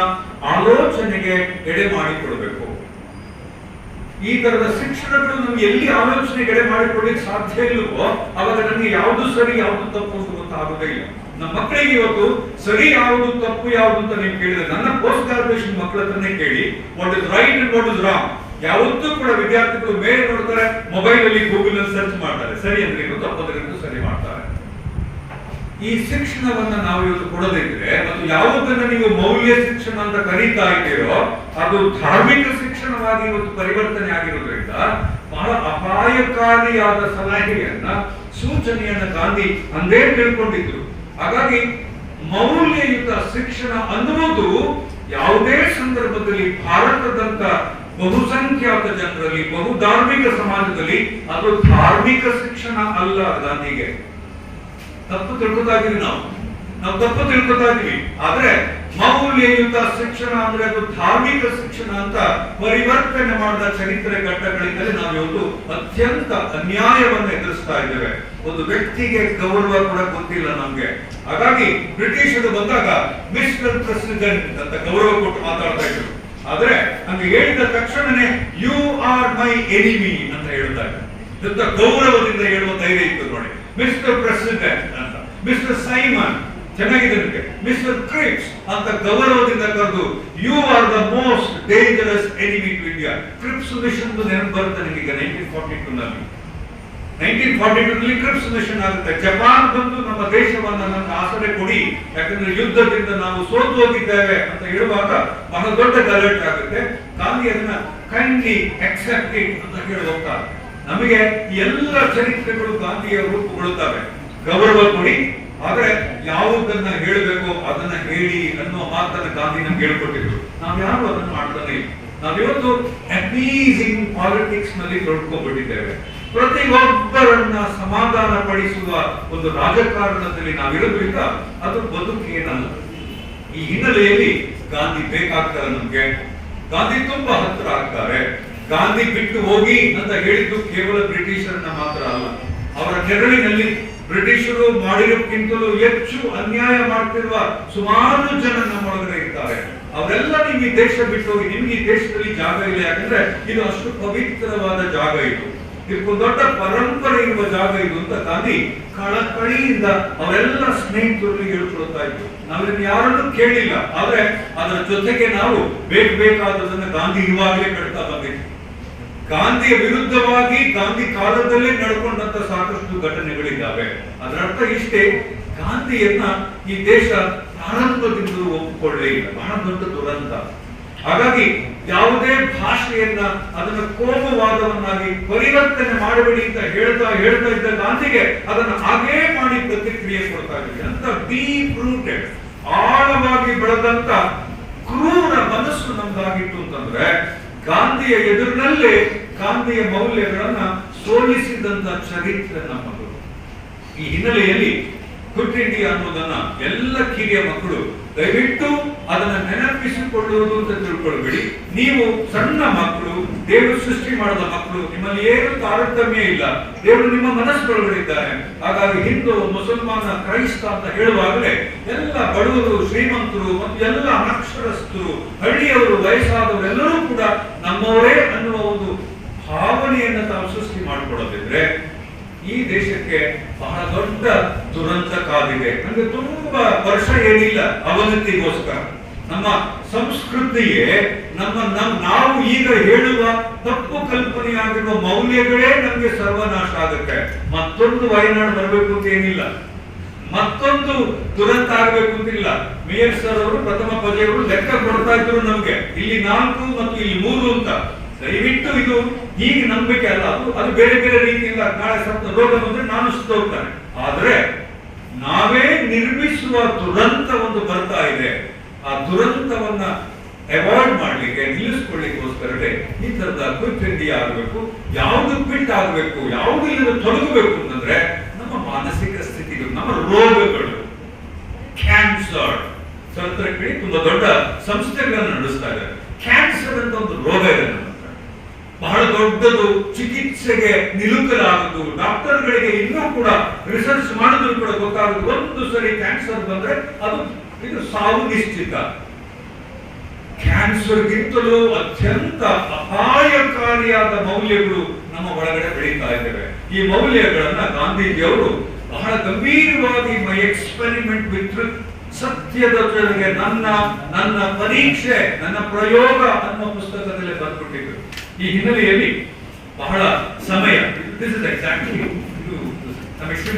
ಆಲೋಚನೆಗೆ ಎಡೆ ಮಾಡಿಕೊಡ್ಬೇಕು. ಈ ತರದ ಶಿಕ್ಷಣಗಳು ನಮ್ಗೆ ಎಲ್ಲಿ ಆಲೋಚನೆಗೆ ಎಡೆ ಮಾಡಿಕೊಳ್ಳಿಕ್ಕೆ ಸಾಧ್ಯ ಇಲ್ಲವೋ ಅವಾಗ ನಮ್ಗೆ ಯಾವುದು ಸರಿ, ಯಾವುದು ತಪ್ಪು ಅಂತ ಆಗೋದೇ ಇಲ್ಲ. ನಮ್ಮ ಮಕ್ಕಳಿಗೆ ಇವತ್ತು ಸರಿ ಯಾವುದು, ತಪ್ಪು ಯಾವುದು ಅಂತ ನೀವು ಕೇಳಿದ್ರೆ ನನ್ನ ಪೋಸ್ಟ್ ಗ್ರಾಜುಯೇಷನ್ ಮಕ್ಕಳ ಹತ್ರನೇ ಕೇಳಿ what is right and what is wrong ಯಾವತ್ತೂ ಕೂಡ ವಿದ್ಯಾರ್ಥಿಗಳು ಮೇಲೆ ನೋಡ್ತಾರೆ ಮೊಬೈಲ್ ಅಲ್ಲಿ ಗೂಗಲ್ ಅಲ್ಲಿ ಸರ್ಚ್ ಮಾಡ್ತಾರೆ. ಸರಿ ಅಂದ್ರೆ ತಪ್ಪದ್ರಿಂದ ಸರಿ ಮಾಡ್ತಾರೆ. ಈ ಶಿಕ್ಷಣವನ್ನ ನಾವು ಇವತ್ತು ಕೊಡದಿದ್ರೆ ಮತ್ತು ಯಾವುದನ್ನ ನೀವು ಮೌಲ್ಯ ಶಿಕ್ಷಣ ಅಂತ ಕರೀತಾ ಇದ್ದೀರೋ, ಅದು ಧಾರ್ಮಿಕ ಶಿಕ್ಷಣವಾಗಿ ಇವತ್ತು ಪರಿವರ್ತನೆ ಆಗಿರೋದ್ರಿಂದ ಬಹಳ ಅಪಾಯಕಾರಿಯಾದ ಸಲಹೆಯನ್ನ, ಸೂಚನೆಯನ್ನ ಗಾಂಧಿ ಅಂದೇ ತಿಳ್ಕೊಂಡಿದ್ರು. ಹಾಗಾಗಿ ಮೌಲ್ಯಯುತ ಶಿಕ್ಷಣ ಅನ್ನುವುದು ಯಾವುದೇ ಸಂದರ್ಭದಲ್ಲಿ ಭಾರತದಂತ ಬಹುಸಂಖ್ಯಾತ ಜನರಲ್ಲಿ ಬಹುಧಾರ್ಮಿಕ ಸಮಾಜದಲ್ಲಿ ಅದು ಧಾರ್ಮಿಕ ಶಿಕ್ಷಣ ಅಲ್ಲ ಗಾಂಧಿಗೆ. ತಪ್ಪು ತಿಳ್ಕೊತಾಗಿವಿ ನಾವು. ನಾವು ತಪ್ಪು ತಿಳ್ಕೊತಾ ಇದೀವಿ ಆದ್ರೆ ಮೌಲ್ಯಯುತ ಶಿಕ್ಷಣ ಅಂದ್ರೆ ಅದು ಧಾರ್ಮಿಕ ಶಿಕ್ಷಣ ಅಂತ ಪರಿವರ್ತನೆ ಮಾಡಿದ ಚರಿತ್ರೆ ಘಟ್ಟಗಳಿಂದಲೇ ನಾವು ಇವತ್ತು ಅತ್ಯಂತ ಅನ್ಯಾಯವನ್ನು ಎದುರಿಸ್ತಾ ಇದ್ದೇವೆ. ಒಂದು ವ್ಯಕ್ತಿಗೆ ಗೌರವ ಕೂಡ ಗೊತ್ತಿಲ್ಲ ನಮ್ಗೆ. ಹಾಗಾಗಿ ಬ್ರಿಟಿಷರು ಬಂದಾಗ ಮಿಸ್ಟರ್ ಪ್ರೆಸಿಡೆಂಟ್ ಅಂತ ಗೌರವ ಕೊಟ್ಟು ಮಾತಾಡ್ತಾ ಇದ್ರು. ಆದ್ರೆ ಹಂಗೆ ಹೇಳಿದ ತಕ್ಷಣನೇ ಯು ಆರ್ ಮೈ ಎನಿಮಿ ಅಂತ ಹೇಳ್ತಾರೆ ಇಂಥ ಗೌರವದಿಂದ ಹೇಳುವ ಧೈರ್ಯ ಇತ್ತು ನೋಡಿ. ಮಿಸ್ಟರ್ ಪ್ರೆಸಿಡೆಂಟ್ ಅಂತ. ಮಿಸ್ಟರ್ ಸೈಮನ್ ಚೆನ್ನಾಗಿದೆ ನಿಮಗೆ. ಮಿಸ್ಟರ್ ಕ್ರಿಪ್ಸ್ ಅಂತ ಗೌರವದಿಂದ ಕರೆದು you are the most dangerous enemy to India Cripps mission ಬರುತ್ತೆ ನಿಮಗೆ ನೈನ್ಟೀನ್ ಫಾರ್ಟಿ ಟೂ ನಲ್ಲಿ. ನೈನ್ಟೀನ್ ಫಾರ್ಟಿ ಕ್ರಿಪ್ಸ್ ಮಿಷನ್ ಆಗುತ್ತೆ. ಜಪಾನ್ ಬಂದು ನಮ್ಮ ದೇಶವನ್ನು ನನ್ನ ಆಸರೆ ಕೊಡಿ, ಯಾಕಂದ್ರೆ ಯುದ್ಧದಿಂದ ನಾವು ಸೋತು ಹೋಗಿದ್ದೇವೆ ಅಂತ ಹೇಳುವಾಗ ಬಹಳ ದೊಡ್ಡ ಗಲಾಟೆ ಆಗುತ್ತೆ. ಗಾಂಧಿ ಅದನ್ನ ಕೈಂಡ್ಲಿ ಅಂತ ಹೇಳಿ ಹೋಗ್ತಾರೆ. ನಮಗೆ ಎಲ್ಲ ಚರಿತ್ರೆಗಳು ಗಾಂಧಿಯ ರೂಪುಗೊಳ್ಳುತ್ತವೆ. ಗೌರವ ಕೊಡಿ, ಆದ್ರೆ ಯಾವುದನ್ನ ಹೇಳಬೇಕು ಅದನ್ನ ಹೇಳಿ ಅನ್ನೋ ಮಾತನ್ನ ಗಾಂಧಿ ನಮ್ಗೆ ಹೇಳ್ಕೊಟ್ಟಿದ್ರು. ನಾವು ಯಾರು ಅದನ್ನ ಮಾಡ್ತಾನೆ ಇಲ್ಲ. ನಾವಿವತ್ತು ಅಪೀಸಿಂಗ್ ಪಾಲಿಟಿಕ್ಸ್ನಲ್ಲಿ ತೊಡ್ಕೊಂಡ್ಬಿಟ್ಟಿದ್ದೇವೆ. ಪ್ರತಿಯೊಬ್ಬರನ್ನ ಸಮಾಧಾನ ಪಡಿಸುವ ಒಂದು ರಾಜಕಾರಣದಲ್ಲಿ ನಾವಿರೋದ್ರಿಂದ ಅದು ಬದುಕೇನಲ್ಲ. ಈ ಹಿನ್ನೆಲೆಯಲ್ಲಿ ಗಾಂಧಿ ಬೇಕಾಗ್ತಾರೆ ನಮ್ಗೆ. ಗಾಂಧಿ ತುಂಬಾ ಹತ್ರ ಆಗ್ತಾರೆ. ಗಾಂಧಿ ಬಿಟ್ಟು ಹೋಗಿ ಅಂತ ಹೇಳಿದ್ದು ಕೇವಲ ಬ್ರಿಟಿಷರನ್ನ ಮಾತ್ರ ಅಲ್ಲ. ಅವರ ಕೆರಳಿನಲ್ಲಿ ಬ್ರಿಟಿಷರು ಮಾಡಿರೋಕ್ಕಿಂತಲೂ ಹೆಚ್ಚು ಅನ್ಯಾಯ ಮಾಡ್ತಿರುವ ಸುಮಾರು ಜನ ನಮ್ಮೊಳಗಡೆ ಇರ್ತಾರೆ ಅವರೆಲ್ಲ ನಿಮ್ಗೆ ದೇಶ ಬಿಟ್ಟು ಹೋಗಿ, ನಿಮ್ಗೆ ಈ ದೇಶದಲ್ಲಿ ಜಾಗ ಇಲ್ಲ. ಯಾಕಂದ್ರೆ ಇದು ಅಷ್ಟು ಪವಿತ್ರವಾದ ಜಾಗ ಇದು. ಇದಕ್ಕೊಂದು ದೊಡ್ಡ ಪರಂಪರೆ ಇರುವ ಜಾಗ ಇದು ಅಂತ ಗಾಂಧಿ ಕಳಕಳಿಯಿಂದ ಅವರೆಲ್ಲ ಸ್ನೇಹಿತರಲ್ಲಿ ಹೇಳ್ಕೊಳ್ತಾ ಇದ್ರು. ನಾವಿದನ್ನ ಯಾರನ್ನು ಕೇಳಿಲ್ಲ. ಆದ್ರೆ ಅದರ ಜೊತೆಗೆ ನಾವು ಬೇಕು ಬೇಕಾದದನ್ನ ಗಾಂಧಿ ಇವಾಗಲೇ ಕಟ್ತಾ ಬಂದಿದ್ವಿ ಗಾಂಧಿಯ ವಿರುದ್ಧವಾಗಿ ಗಾಂಧಿ ಕಾಲದಲ್ಲೇ ನಡ್ಕೊಂಡಂತ ಸಾಕಷ್ಟು ಘಟನೆಗಳಿದ್ದಾವೆ. ಅದರ ಅರ್ಥ ಇಷ್ಟೇ, ಗಾಂಧಿಯನ್ನ ಈ ದೇಶ ಪ್ರಾರಂಭದಿಂದ ಒಪ್ಪಿಕೊಳ್ಳೇ ಇಲ್ಲ. ಬಹಳ ದೊಡ್ಡ ದುರಂತ. ಹಾಗಾಗಿ ಯಾವುದೇ ಭಾಷೆಯನ್ನ ಅದನ್ನ ಕೋಮುವಾದವನ್ನಾಗಿ ಪರಿವರ್ತನೆ ಮಾಡಬೇಡಿ ಅಂತ ಹೇಳ್ತಾ ಹೇಳ್ತಾ ಇದ್ದ ಗಾಂಧಿಗೆ ಅದನ್ನು ಹಾಗೇ ಮಾಡಿ ಪ್ರತಿಕ್ರಿಯೆ ಕೊಡ್ತಾ ಇದ್ದೀವಿ ಅಂತ ಡೀಪ್ ರೂಟೆಡ್ ಆಳವಾಗಿ ಬೆಳೆದಂತ ಕ್ರೂರ ಮನಸ್ಸು ನಮ್ದಾಗಿತ್ತು ಅಂತಂದ್ರೆ ಗಾಂಧಿಯ ಎದುರಿನಲ್ಲಿ ಗಾಂಧಿಯ ಮೌಲ್ಯಗಳನ್ನ ಸೋಲಿಸಿದಂತ ಚರಿತ್ರೆ ನಮ್ಮದು. ಈ ಹಿನ್ನೆಲೆಯಲ್ಲಿ ಕ್ವಿಟ್ ಇಂಡಿಯಾ ಅನ್ನೋದನ್ನ ಎಲ್ಲ ಕಿರಿಯ ಮಕ್ಕಳು ದಯವಿಟ್ಟು ಅದನ್ನ ನೆನಪಿಸಿಕೊಳ್ಳುವುದು ಅಂತ ತಿಳ್ಕೊಳ್ಬೇಡಿ. ನೀವು ಸಣ್ಣ ಮಕ್ಕಳು, ದೇವರು ಸೃಷ್ಟಿ ಮಾಡಿದ ಮಕ್ಕಳು, ನಿಮ್ಮಲ್ಲಿ ಏನು ತಾರತಮ್ಯ ಇಲ್ಲ. ದೇವರು ನಿಮ್ಮ ಮನಸ್ಸುಗಳಿದ್ದಾರೆ ಹಾಗಾಗಿ ಹಿಂದೂ, ಮುಸಲ್ಮಾನ, ಕ್ರೈಸ್ತ ಅಂತ ಹೇಳುವಾಗಲೇ ಎಲ್ಲ ಬಡವರು, ಶ್ರೀಮಂತರು, ಮತ್ತು ಎಲ್ಲ ಅನಕ್ಷರಸ್ಥರು, ಹಳ್ಳಿಯವರು, ವಯಸ್ಸಾದವರು ಎಲ್ಲರೂ ಕೂಡ ನಮ್ಮವರೇ ಅನ್ನುವ ಒಂದು ಭಾವನೆಯನ್ನು ತಾವು ಸೃಷ್ಟಿ ಮಾಡಿಕೊಳ್ಳದಿದ್ರೆ ಈ ದೇಶಕ್ಕೆ ಬಹಳ ದೊಡ್ಡ ದುರಂತ ಕಾದಿದೆ ಅಂದ್ರೆ ತುಂಬಾ ವರ್ಷ ಏನಿಲ್ಲ ಅವನತಿಗೋಸ್ಕರ. ನಮ್ಮ ಸಂಸ್ಕೃತಿಯೇ, ನಮ್ಮ ನಮ್ ನಾವು ಈಗ ಹೇಳುವ ತಪ್ಪು ಕಲ್ಪನೆಯಾಗಿರುವ ಮೌಲ್ಯಗಳೇ ನಮಗೆ ಸರ್ವನಾಶ ಆಗುತ್ತೆ. ಮತ್ತೊಂದು ವಯನಾಡು ಬರಬೇಕು ಅಂತ ಏನಿಲ್ಲ. ಮತ್ತೊಂದು ದುರಂತ ಆಗಬೇಕು ಅಂತಿಲ್ಲ ಮೇಯರ್ ಸರ್ ಅವರು ಪ್ರಥಮ ಪದವಿಯವರು ಲೆಕ್ಕ ಕೊಡ್ತಾ ಇದ್ರು ನಮಗೆ. ಇಲ್ಲಿ ನಾಲ್ಕು ಮತ್ತು ಇಲ್ಲಿ ಮೂರು ಅಂತ. ದಯವಿಟ್ಟು ಇದು ಹೀಗೆ ನಂಬಿಕೆ ಅಲ್ಲ. ಅದು ಅದು ಬೇರೆ ಬೇರೆ ರೀತಿಯಿಂದ ನಾಳೆ ಸತ್ತ ರೋಗ ಬಂದ್ರೆ ನಾನು ಸುತ್ತ ಹೋಗ್ತಾನೆ. ಆದ್ರೆ ನಾವೇ ನಿರ್ಮಿಸುವ ದುರಂತ ಒಂದು ಬರ್ತಾ ಇದೆ. ಆ ದುರಂತವನ್ನ ಅವಾಯ್ಡ್ ಮಾಡ್ಲಿಕ್ಕೆ ನಿಲ್ಲಿಸ್ಕೊಳ್ಳಿಕ್ಕೋಸ್ಕರವೇ ಈ ತರದ ಇಂಡಿಯಾ ಆಗಬೇಕು. ಯಾವುದು ಕ್ವಿಟ್ ಆಗಬೇಕು, ಯಾವುದು ಇಲ್ಲದ ತೊಡಗಬೇಕು ಅಂತಂದ್ರೆ ನಮ್ಮ ಮಾನಸಿಕ ಸ್ಥಿತಿಗಳು, ನಮ್ಮ ರೋಗಗಳು. ಕ್ಯಾನ್ಸರ್ ಸರ್ತರಕ್ಕೆ ತುಂಬಾ ದೊಡ್ಡ ಸಂಸ್ಥೆಗಳನ್ನು ನಡೆಸ್ತಾ ಇದೆ. ಕ್ಯಾನ್ಸರ್ ಅಂತ ಒಂದು ರೋಗ ಇದೆ. ಬಹಳ ದೊಡ್ಡದು, ಚಿಕಿತ್ಸೆಗೆ ನಿಲುಕಲಾಗದು ಡಾಕ್ಟರ್ಗಳಿಗೆ ಇನ್ನೂ ಕೂಡ ರಿಸರ್ಚ್ ಮಾಡಿದ್ರು ಕೂಡ ಗೊತ್ತಾಗುದು. ಒಂದು ಸರಿ ಕ್ಯಾನ್ಸರ್ ಬಂದ್ರೆ ಅದು ಇದು ಸಾವು ನಿಶ್ಚಿತ ಕ್ಯಾನ್ಸರ್ಗಿಂತಲೂ ಅತ್ಯಂತ ಅಪಾಯಕಾರಿಯಾದ ಮೌಲ್ಯಗಳು ನಮ್ಮ ಒಳಗಡೆ ಬೆಳೀತಾ ಇದ್ದೇವೆ. ಈ ಮೌಲ್ಯಗಳನ್ನ ಗಾಂಧೀಜಿಯವರು ಬಹಳ ಗಂಭೀರವಾಗಿ ಮೈ ಎಕ್ಸ್ಪೆರಿಮೆಂಟ್ ವಿತ್ ಸತ್ಯದ ಜೊತೆಗೆ ನನ್ನ ನನ್ನ ಪರೀಕ್ಷೆ ನನ್ನ ಪ್ರಯೋಗ ಅನ್ನೋ ಪುಸ್ತಕದಲ್ಲಿ ಬಂದ್ಬಿಟ್ಟಿದ್ರು ಈ ಹಿನ್ನೆಲೆಯಲ್ಲಿ ಬಹಳ ಸಮಯ. ದಿಸ್ ಇಸ್ ಎಕ್ಸಾಕ್ಟ್ಲಿ ಇದು.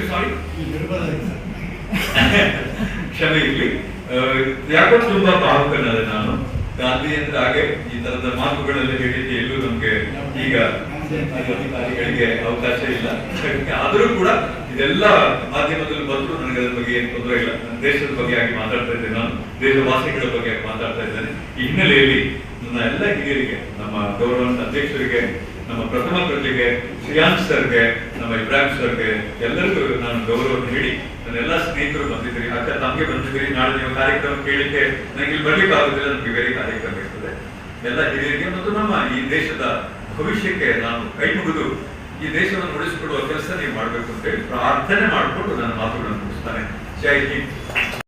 ಸಾರಿ ಕ್ಷಮೆ ಇರ್ಲಿ. ಯಾಕೋ ತುಂಬಾ ಭಾವುಕನಾದೆ ನಾನು. ಗಾಂಧಿ ಅಂದ್ರೆ ಹಾಗೆ ಈ ತರದ ಮಾತುಗಳಲ್ಲಿ ಹೇಳಿದ್ದೆ, ಎಲ್ಲೂ ನಮ್ಗೆ ಈಗ ಅಧಿಕಾರಿಗಳಿಗೆ ಅವಕಾಶ ಇಲ್ಲ. ಆದರೂ ಕೂಡ ಇದೆಲ್ಲ ಮಾಧ್ಯಮದಲ್ಲಿ ಬಂದ್ರು ನನಗೆ ಅದ್ರ ಬಗ್ಗೆ ಏನು ತೊಂದರೆ ಇಲ್ಲ. ನನ್ನ ದೇಶದ ಬಗ್ಗೆ ಆಗಿ ಮಾತಾಡ್ತಾ ಇದ್ದೇನೆ. ನಾನು ದೇಶವಾಸಿಗಳ ಬಗ್ಗೆ ಆಗಿ ಮಾತಾಡ್ತಾ ಇದ್ದೇನೆ. ಈ ಹಿನ್ನೆಲೆಯಲ್ಲಿ ನನ್ನ ಎಲ್ಲ ಹಿರಿಯರಿಗೆ, ನಮ್ಮ ಗೌರವ ಅಧ್ಯಕ್ಷರಿಗೆ, ನಮ್ಮ ಪ್ರಥಮ ಪ್ರಜೆಗೆ ಶ್ರೇಯಾಂಕ್ ಸರ್ಗೆ ನಮ್ಮ ಇಬ್ರಾಹಿಂ ಸರ್ಗೆ ಎಲ್ಲರಿಗೂ ನಾನು ಗೌರವ ನೀಡಿ, ನನ್ನ ಎಲ್ಲ ಸ್ನೇಹಿತರು ಬಂದಿದ್ದೀರಿ ಅಕ್ಕ ತಮಗೆ ಬಂದಿದ್ದೀರಿ, ನಾಳೆ ನೀವು ಕಾರ್ಯಕ್ರಮ ಕೇಳಿಕ್ಕೆ ನನಗೆ ಇಲ್ಲಿ ಬರ್ಲಿಕ್ಕೆ ಆಗುದಿಲ್ಲ, ನಮಗೆ ಬೇರೆ ಕಾರ್ಯಕ್ರಮ ಇರ್ತದೆ. ಎಲ್ಲ ಹಿರಿಯರಿಗೆ ಮತ್ತು ನಮ್ಮ ಈ ದೇಶದ ಭವಿಷ್ಯಕ್ಕೆ ನಾನು ಕೈ ಮುಗಿದು ಈ ದೇಶವನ್ನು ಉಳಿಸಿಕೊಡುವ ಕೆಲಸ ನೀವು ಮಾಡಬೇಕು ಅಂತ ಹೇಳಿ ಪ್ರಾರ್ಥನೆ ಮಾಡಿಕೊಂಡು ನನ್ನ ಮಾತುಗಳನ್ನು ಮುಗಿಸ್ತಾನೆ. ಜೈ ಹಿಂದ್.